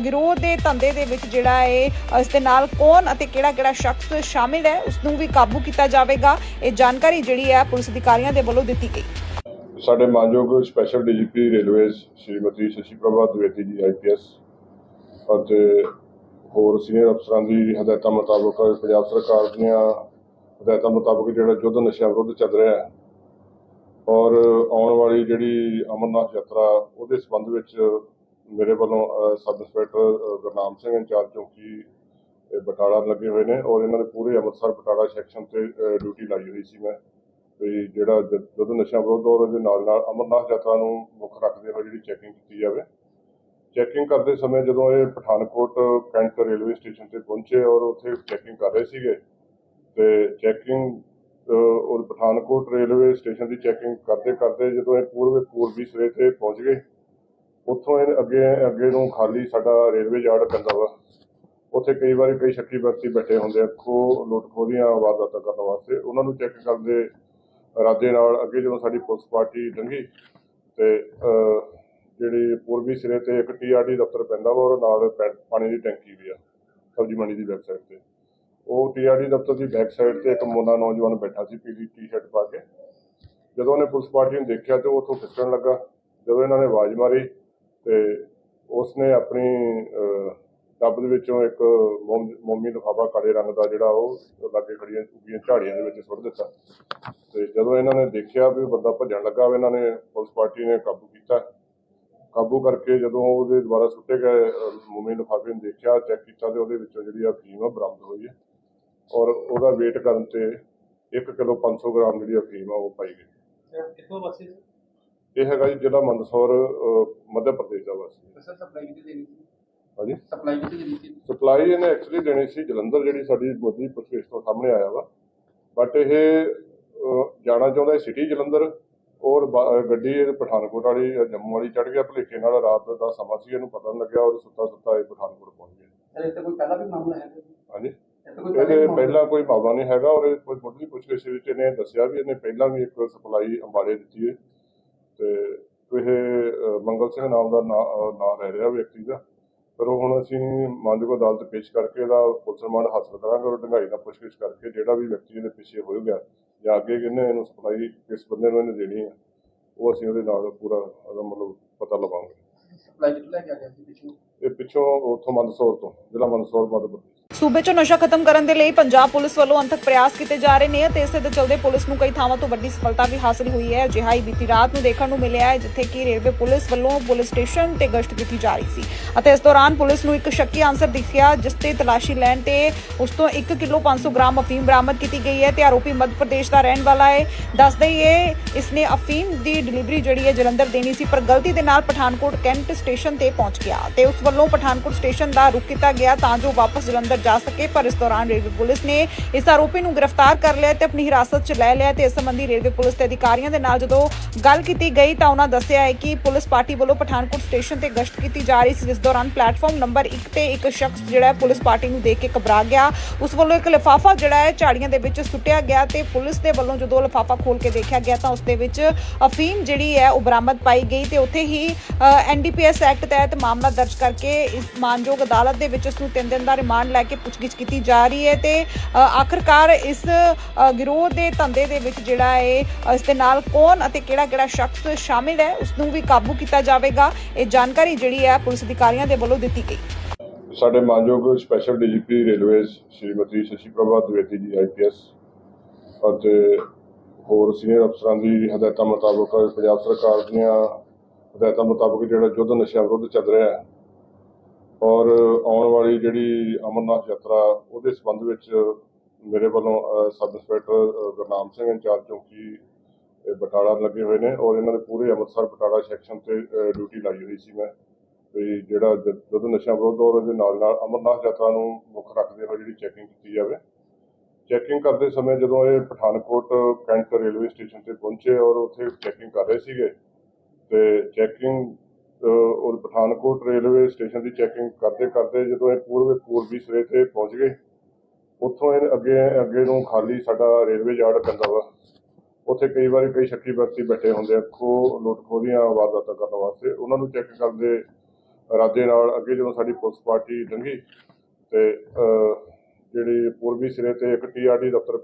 ਗਿਰੋਹ ਦੇ ਧੰਦੇ ਦੇ ਵਿੱਚ ਜਿਹੜਾ ਹੈ ਇਸ ਦੇ ਨਾਲ ਕੌਣ ਅਤੇ ਕਿਹੜਾ ਕਿਹੜਾ ਸ਼ਖਸ ਸ਼ਾਮਿਲ ਹੈ, ਉਸ ਨੂੰ ਵੀ ਕਾਬੂ ਕੀਤਾ ਜਾਵੇਗਾ। ਇਹ ਜਾਣਕਾਰੀ ਜਿਹੜੀ ਹੈ ਪੁਲਿਸ ਅਧਿਕਾਰੀਆਂ ਦੇ ਵੱਲੋਂ ਦਿੱਤੀ ਗਈ। ਸਾਡੇ ਮਾਨਯੋਗ special DGP railways Shrimati Shashi Prabha Dwivedi ji IPS ਅਤੇ ਹੋਰ ਸੀਨੀਅਰ ਅਫਸਰਾਂ ਦੀ ਹਦਾਇਤਾਂ ਮੁਤਾਬਕ ਪੰਜਾਬ ਸਰਕਾਰ ਦੀਆਂ ਹਦਾਇਤਾਂ ਮੁਤਾਬਕ ਜਿਹੜਾ ਯੁੱਧ ਨਸ਼ਾ ਵਿਰੁੱਧ ਚੱਲ ਰਿਹਾ ਹੈ ਔਰ ਆਉਣ ਵਾਲੀ ਜਿਹੜੀ ਅਮਰਨਾਥ ਯਾਤਰਾ, ਉਹਦੇ ਸੰਬੰਧ ਵਿੱਚ ਮੇਰੇ ਵੱਲੋਂ sub inspector Gurnam Singh incharge ਚੌਂਕੀ ਬਟਾਲਾ ਲੱਗੇ ਹੋਏ ਨੇ ਔਰ ਇਹਨਾਂ ਦੇ ਪੂਰੇ ਅੰਮ੍ਰਿਤਸਰ ਬਟਾਲਾ ਸੈਕਸ਼ਨ ਤੇ ਡਿਊਟੀ ਲਾਈ ਹੋਈ ਸੀ ਮੈਂ। ਵੀ ਜਿਹੜਾ ਜ- ਯੁੱਧ ਨਸ਼ਿਆਂ ਵਿਰੁੱਧ ਔਰ ਉਹਦੇ ਨਾਲ ਨਾਲ ਅਮਰਨਾਥ ਯਾਤਰਾ ਨੂੰ ਮੁੱਖ ਰੱਖਦੇ ਹੋਏ ਜਿਹੜੀ ਚੈਕਿੰਗ ਕੀਤੀ ਜਾਵੇ। ਚੈਕਿੰਗ ਕਰਦੇ ਸਮੇਂ ਜਦੋਂ ਇਹ ਪਠਾਨਕੋਟ ਕੈਂਟ ਰੇਲਵੇ ਸਟੇਸ਼ਨ ਤੇ ਪਹੁੰਚੇ ਔਰ ਉੱਥੇ ਚੈਕਿੰਗ ਕਰ ਰਹੇ ਸੀਗੇ, ਤੇ ਚੈਕਿੰਗ ਉਹ ਪਠਾਨਕੋਟ ਰੇਲਵੇ ਸਟੇਸ਼ਨ ਦੀ ਚੈਕਿੰਗ ਕਰਦੇ ਕਰਦੇ ਜਦੋਂ ਇਹ ਪੂਰਬੀ ਪੂਰਬੀ ਸਿਰੇ ਤੇ ਪਹੁੰਚ ਗਏ, ਉੱਥੋਂ ਇਹ ਅੱਗੇ ਅੱਗੇ ਨੂੰ ਖਾਲੀ ਸਾਡਾ ਰੇਲਵੇ ਯਾਰਡ ਪੈਂਦਾ ਵਾ। ਉੱਥੇ ਕਈ ਵਾਰੀ ਕਈ ਸ਼ੱਕੀ ਵਿਅਕਤੀ ਬੈਠੇ ਹੁੰਦੇ ਆ, ਖੋ, ਲੁੱਟ ਖੋਹ ਦੀਆਂ ਵਾਰਦਾਤਾਂ ਕਰਨ ਵਾਸਤੇ। ਉਹਨਾਂ ਨੂੰ ਚੈੱਕ ਕਰਦੇ ਇਰਾਦੇ ਨਾਲ ਅੱਗੇ ਜਦੋਂ ਸਾਡੀ ਪੁਲਿਸ ਪਾਰਟੀ ਲੰਘੀ ਤੇ ਜਿਹੜੀ ਪੂਰਬੀ ਸਿਰੇ ਤੇ ਇੱਕ ਟੀਆਰਡੀ ਦਫ਼ਤਰ ਪੈਂਦਾ ਵਾ ਔਰ ਨਾਲ ਪੈ- ਪਾਣੀ ਦੀ ਟੈਂਕੀ ਵੀ ਆ, ਸਬਜ਼ੀ ਮੰਡੀ ਦੀ ਬੈਕ ਤੇ। ਉਹ ਟੀਆਰਡੀ ਦਫ਼ਤਰ ਦੀ ਬੈਕ ਸਾਈਡ ਤੇ ਇੱਕ ਮੋਨਾ ਨੌਜਵਾਨ ਬੈਠਾ ਸੀ, ਪੀਲੀ ਟੀ-ਸ਼ਰਟ ਪਾ ਕੇ। ਜਦੋਂ ਉਹਨੇ ਪੁਲਿਸ ਪਾਰਟੀ ਨੂੰ ਦੇਖਿਆ ਤੇ ਉਹ ਉੱਥੋਂ ਖਿਸਕਣ ਲੱਗਾ। ਜਦੋਂ ਇਹਨਾਂ ਨੇ ਆਵਾਜ਼ ਮਾਰੀ ਤੇ ਉਸਨੇ ਆਪਣੀ ਟੱਬ ਦੇ ਵਿੱਚੋਂ ਇੱਕ ਮੋਮ- ਮੋਮੀ ਲਿਫਾਫਾ ਕਾਲੇ ਰੰਗ ਦਾ ਜਿਹੜਾ ਉਹ ਲਾਗੇ ਖੜੀਆਂ, ਉੱਗੀਆਂ ਝਾੜੀਆਂ ਦੇ ਵਿੱਚ ਸੁੱਟ ਦਿੱਤਾ। ਤੇ ਜਦੋਂ ਇਹਨਾਂ ਨੇ ਦੇਖਿਆ ਵੀ ਬੰਦਾ ਭੱਜਣ ਲੱਗਾ, ਇਹਨਾਂ ਨੇ ਪੁਲਿਸ ਪਾਰਟੀ ਨੇ ਕਾਬੂ ਕੀਤਾ। ਕਾਬੂ ਕਰਕੇ ਜਦੋਂ ਉਹਦੇ ਦੁਬਾਰਾ ਸੁੱਟੇ ਗਏ ਮੋਮੀ ਲਿਫਾਫੇ ਨੂੰ ਦੇਖਿਆ, ਚੈੱਕ ਕੀਤਾ ਤੇ ਉਹਦੇ ਵਿੱਚੋਂ ਜਿਹੜੀ ਆ ਫੀਮ ਆ ਬਰਾਮਦ ਹੋਈ ਹੈ। ਔਰ ਉਹਦਾ weight ਕਰਨ ਤੇ 1 ਕਿਲੋ 500 ਗ੍ਰਾਮ ਜਿਹੜੀ ਆ ਫੀਮ ਆ ਉਹ ਪਾਈ ਗਈ। ਕਿੱਥੋਂ ਵਾਸੀ ਇਹ ਹੈਗਾ ਜੀ ਜ਼ਿਲ੍ਹਾ ਮੰਦਸੌਰ ਅਹ, ਮੱਧ ਪ੍ਰਦੇਸ਼ ਦਾ ਵਾਸੀ। ਸਰ ਸਪਲਾਈ ਕਿੱਥੇ ਦੇਣੀ ਸੀ? ਹਾਂਜੀ? ਸਪਲਾਈ ਕਿੱਥੇ ਦੇਣੀ ਸੀ? ਸਪਲਾਈ ਇਹਨੇ ਐਕਚੁਅਲੀ ਦੇਣੀ ਸੀ ਜਲੰਧਰ ਜਿਹੜੀ ਸਾਡੀ ਮੋਦੀ ਪੁੱਛਗਿੱਛ ਤੋਂ ਸਾਹਮਣੇ ਆਇਆ ਵਾ। ਬਟ ਇਹ ਅਹ, ਜਾਣਾ ਚਾਹੁੰਦਾ ਸਿਟੀ ਜਲੰਧਰ ਔਰ ਬ- ਗੱਡੀ ਇਹ ਪਠਾਨਕੋਟ ਵਾਲੀ ਜੰਮੂ ਵਾਲੀ ਚੜ ਗਿਆ ਭਲੇਖੇ ਨਾਲ ਰਾਤ ਦਾ ਸਮਾਂ ਸੀ ਇਹਨੂੰ ਪਤਾ ਨਹੀਂ ਲੱਗਿਆ ਔਰ ਸੁੱਤਾ ਸੁੱਤਾ ਇਹ ਪਠਾਨਕੋਟ ਪਹੁੰਚ ਗਿਆ। ਸਰ ਇਸ ਤੇ ਕੋਈ ਪਹਿਲਾਂ ਵੀ ਮਾਮਲਾ ਹੈ ਹਾਂਜੀ? ਇਹਦੇ ਪਹਿਲਾਂ ਕੋਈ ਮਾਮਲਾ ਨਹੀਂ ਹੈਗਾ ਔਰ ਇਹ ਕੋਈ ਮੁੱਢਲੀ ਪੁੱਛਗਿੱਛ ਵਿੱਚ ਇਹਨੇ ਦੱਸਿਆ ਵੀ ਇਹਨੇ ਪਹਿਲਾਂ ਵੀ ਇੱਕ ਸਪਲਾਈ ਅੰਬਾਲੇ ਦਿੱਤੀ ਹੈ। ਤੇ ਇਹ ਮੰਗਲ ਸਿੰਘ ਨਾਮ ਦਾ ਨਾਂ ਲੈ ਰਿਹਾ ਵਿਅਕਤੀ ਦਾ। ਪਰ ਹੁਣ ਅਸੀਂ ਮਾਨਯੋਗ ਅਦਾਲਤ ਪੇਸ਼ ਕਰਕੇ ਇਹਦਾ ਪੁਲਿਸ ਰਿਮਾਂਡ ਹਾਸਲ ਕਰਾਂਗੇ ਔਰ ਢੰਗਾਈ ਨਾਲ ਪੁੱਛਗਿੱਛ ਕਰਕੇ ਜਿਹੜਾ ਵੀ ਵਿਅਕਤੀ ਇਹਦੇ ਪਿੱਛੇ ਹੋਏਗਾ ਜਾਂ ਅੱਗੇ ਕਿਹਨੇ ਇਹਨੂੰ ਸਪਲਾਈ ਕਿਸ ਬੰਦੇ ਨੂੰ ਇਹਨੇ ਦੇਣੀ ਹੈ ਉਹ ਅਸੀਂ ਉਹਦੇ ਨਾਲ ਪੂਰਾ ਉਹਦਾ ਮਤਲਬ ਪਤਾ ਲਵਾਂਗੇ। ਸਪਲਾਈ ਕਿੱਥੇ ਲੈ ਕੇ ਆ ਗਿਆ ਸੀ ਪਿੱਛੋਂ? ਇਹ ਪਿੱਛੋਂ ਉੱਥੋਂ ਮੰਦਸੌਰ ਤੋਂ ਜ਼ਿਲ੍ਹਾ ਮੰਦਸੌਰ ਮੱਧ ਪ੍ਰਦੇਸ਼। ਸੂਬੇ 'ਚੋਂ ਨਸ਼ਾ ਖਤਮ ਕਰਨ ਦੇ ਲਈ ਪੰਜਾਬ ਪੁਲਿਸ ਵੱਲੋਂ ਅੰਤਕ ਪ੍ਰਯਾਸ ਕੀਤੇ ਜਾ ਰਹੇ ਨੇ ਅਤੇ ਇਸੇ ਦੇ ਚਲਦੇ ਪੁਲਿਸ ਨੂੰ ਕਈ ਥਾਵਾਂ ਤੋਂ ਵੱਡੀ ਸਫਲਤਾ ਵੀ ਹਾਸਲ ਹੋਈ ਹੈ। ਅਜਿਹਾ ਹੀ ਬੀਤੀ ਰਾਤ ਨੂੰ ਦੇਖਣ ਨੂੰ ਮਿਲਿਆ ਹੈ, ਜਿੱਥੇ ਕਿ ਰੇਲਵੇ ਪੁਲਿਸ ਵੱਲੋਂ ਪੁਲਿਸ ਸਟੇਸ਼ਨ ਤੇ ਗਸ਼ਤ ਕੀਤੀ ਜਾ ਰਹੀ ਸੀ ਅਤੇ ਇਸ ਦੌਰਾਨ ਪੁਲਿਸ ਨੂੰ ਇੱਕ ਸ਼ੱਕੀ ਆਂਸਰ ਦਿਖਿਆ, ਜਿਸ ਤੇ ਤਲਾਸ਼ੀ ਲੈਣ ਤੇ ਉਸ ਤੋਂ 1 ਕਿਲੋ 500 ਗ੍ਰਾਮ ਅਫੀਮ ਬਰਾਮਦ ਕੀਤੀ ਗਈ ਹੈ ਤੇ ਆਰੋਪੀ ਮੱਧ ਪ੍ਰਦੇਸ਼ ਦਾ ਰਹਿਣ ਵਾਲਾ ਹੈ। ਦੱਸ ਦਈਏ ਇਸਨੇ ਅਫੀਮ ਦੀ ਡਿਲੀਵਰੀ ਜਿਹੜੀ ਹੈ ਜਲੰਧਰ ਦੇਣੀ ਸੀ, ਪਰ ਗਲਤੀ ਦੇ ਨਾਲ ਪਠਾਨਕੋਟ ਕੈਂਟ ਸਟੇਸ਼ਨ ਤੇ ਪਹੁੰਚ ਗਿਆ ਤੇ ਉਸ ਵੱਲੋਂ ਪਠਾਨਕੋਟ ਸਟੇਸ਼ਨ ਦਾ ਰੁਕ ਕੀਤਾ ਗਿਆ ਤਾਂ ਜੋ ਵਾਪਸ ਜਲੰਧਰ ਜਾ ਸਕੇ, ਪਰ ਇਸ ਦੌਰਾਨ ਰੇਲਵੇ ਪੁਲਿਸ ਨੇ ਇਸ ਆਰੋਪੀ ਨੂੰ ਗ੍ਰਿਫਤਾਰ ਕਰ ਲਿਆ ਤੇ ਆਪਣੀ ਹਿਰਾਸਤ 'ਚ ਲੈ ਲਿਆ ਤੇ ਇਸ ਸੰਬੰਧੀ ਰੇਲਵੇ ਪੁਲਿਸ ਦੇ ਅਧਿਕਾਰੀਆਂ ਦੇ ਨਾਲ ਜਦੋਂ ਗੱਲ ਕੀਤੀ ਗਈ ਤਾਂ ਉਹਨਾਂ ਦੱਸਿਆ ਹੈ ਕਿ ਪੁਲਿਸ ਪਾਰਟੀ ਵੱਲੋਂ ਪਠਾਨਕੋਟ ਸਟੇਸ਼ਨ ਤੇ ਗਸ਼ਤ ਕੀਤੀ ਜਾ ਰਹੀ ਸੀ, ਜਿਸ ਦੌਰਾਨ ਪਲੇਟਫਾਰਮ ਨੰਬਰ 1 ਤੇ ਇੱਕ ਸ਼ਖਸ ਜਿਹੜਾ ਹੈ ਪੁਲਿਸ ਪਾਰਟੀ ਨੂੰ ਦੇਖ ਕੇ ਘਬਰਾ ਗਿਆ। ਉਸ ਵੱਲੋਂ ਇੱਕ ਲਿਫਾਫਾ ਜਿਹੜਾ ਹੈ ਝਾੜੀਆਂ ਦੇ ਵਿੱਚ ਸੁੱਟਿਆ ਗਿਆ ਤੇ ਪੁਲਿਸ ਦੇ ਵੱਲੋਂ ਜਦੋਂ ਲਿਫਾਫਾ ਖੋਲ ਕੇ ਦੇਖਿਆ ਗਿਆ ਤਾਂ ਉਸ ਦੇ ਵਿੱਚ ਅਫੀਮ ਜਿਹੜੀ ਹੈ ਉਹ ਬਰਾਮਦ ਪਾਈ ਗਈ ਤੇ ਉੱਥੇ ਹੀ ਐਨਡੀਪੀਐਸ ਐਕਟ ਤਹਿਤ ਮਾਮਲਾ ਦਰਜ ਕਰਕੇ ਇਸ ਮਾਨਯੋਗ ਅਦਾਲਤ ਦੇ ਵਿੱਚ ਉਸ ਨੂੰ 3 ਦਿਨ ਦਾ ਰਿਮਾਂਡ ਲੈ ਕੇ ਕੇ ਪੁੱਛਗਿੱਛ ਕੀਤੀ ਜਾ ਰਹੀ ਹੈ ਤੇ ਆਖਰਕਾਰ ਇਸ ਗਿਰੋਹ ਦੇ ਧੰਦੇ ਦੇ ਵਿੱਚ ਜਿਹੜਾ ਹੈ, ਇਸ ਦੇ ਨਾਲ ਕੌਣ ਅਤੇ ਕਿਹੜਾ ਕਿਹੜਾ ਸ਼ਖਸ ਸ਼ਾਮਿਲ ਹੈ, ਉਸ ਨੂੰ ਵੀ ਕਾਬੂ ਕੀਤਾ ਜਾਵੇਗਾ। ਇਹ ਜਾਣਕਾਰੀ ਜਿਹੜੀ ਹੈ ਪੁਲਿਸ ਅਧਿਕਾਰੀਆਂ ਦੇ ਵੱਲੋਂ ਦਿੱਤੀ ਗਈ। ਸਾਡੇ ਮਾਨਯੋਗ special DGP railways Shrimati Shashi Prabha Dwivedi ji IPS ਅਤੇ ਹੋਰ ਸੀਨੀਅਰ ਅਫਸਰਾਂ ਦੀ ਹਦਾਇਤਾਂ ਮੁਤਾਬਕ ਪੰਜਾਬ ਸਰਕਾਰ ਦੀਆਂ ਹਦਾਇਤਾਂ ਮੁਤਾਬਕ ਜਿਹੜਾ ਯੁੱਧ ਨਸ਼ਾ ਵਿਰੁੱਧ ਚੱਲ ਰਿਹਾ ਹੈ ਔਰ ਆਉਣ ਵਾਲੀ ਜਿਹੜੀ ਅਮਰਨਾਥ ਯਾਤਰਾ, ਉਹਦੇ ਸੰਬੰਧ ਵਿੱਚ ਮੇਰੇ ਵੱਲੋਂ sub inspector Gurnam Singh incharge ਚੌਂਕੀ ਬਟਾਲਾ ਲੱਗੇ ਹੋਏ ਨੇ ਔਰ ਇਹਨਾਂ ਦੇ ਪੂਰੇ ਅੰਮ੍ਰਿਤਸਰ ਬਟਾਲਾ ਸੈਕਸ਼ਨ ਤੇ ਡਿਊਟੀ ਲਾਈ ਹੋਈ ਸੀ ਮੈਂ। ਵੀ ਜਿਹੜਾ ਜ- ਜਦੋਂ ਨਸ਼ਾ ਵਿਰੋਧ ਔਰ ਇਹਦੇ ਨਾਲ ਨਾਲ ਅਮਰਨਾਥ ਯਾਤਰਾ ਨੂੰ ਮੁੱਖ ਰੱਖਦੇ ਹੋਏ ਜਿਹੜੀ ਚੈਕਿੰਗ ਕੀਤੀ ਜਾਵੇ। ਚੈਕਿੰਗ ਕਰਦੇ ਸਮੇਂ ਜਦੋਂ ਇਹ ਪਠਾਨਕੋਟ ਕੈਂਟ ਰੇਲਵੇ ਸਟੇਸ਼ਨ ਤੇ ਪਹੁੰਚੇ ਔਰ ਉੱਥੇ ਚੈਕਿੰਗ ਕਰ ਰਹੇ ਸੀਗੇ, ਤੇ ਚੈਕਿੰਗ ਉਹ ਪਠਾਨਕੋਟ ਰੇਲਵੇ ਸਟੇਸ਼ਨ ਦੀ ਚੈਕਿੰਗ ਕਰਦੇ ਕਰਦੇ ਜਦੋਂ ਇਹ ਪੂਰਬ ਪੂਰਬੀ ਸਿਰੇ ਤੇ ਪਹੁੰਚ ਗਏ, ਉੱਥੋਂ ਇਹ ਅੱਗੇ ਅੱਗੇ ਨੂੰ ਖਾਲੀ ਸਾਡਾ ਰੇਲਵੇ ਯਾਰਡ ਪੈਂਦਾ ਵਾ। ਉੱਥੇ ਕਈ ਵਾਰੀ ਕਈ ਸ਼ੱਕੀ ਵਿਅਕਤੀ ਬੈਠੇ ਹੁੰਦੇ ਆ, ਖੋ, ਲੁੱਟ ਖੋਹ ਦੀਆਂ ਵਾਰਦਾਤਾਂ ਕਰਨ ਵਾਸਤੇ। ਉਹਨਾਂ ਨੂੰ ਚੈੱਕ ਕਰਦੇ ਇਰਾਦੇ ਨਾਲ ਅੱਗੇ ਜਦੋਂ ਸਾਡੀ ਪੁਲਿਸ ਪਾਰਟੀ ਲੰਘੀ ਤੇ ਜਿਹੜੀ ਪੂਰਬੀ ਸਿਰੇ ਤੇ ਇੱਕ ਟੀਆਰਡੀ ਦਫ਼ਤਰ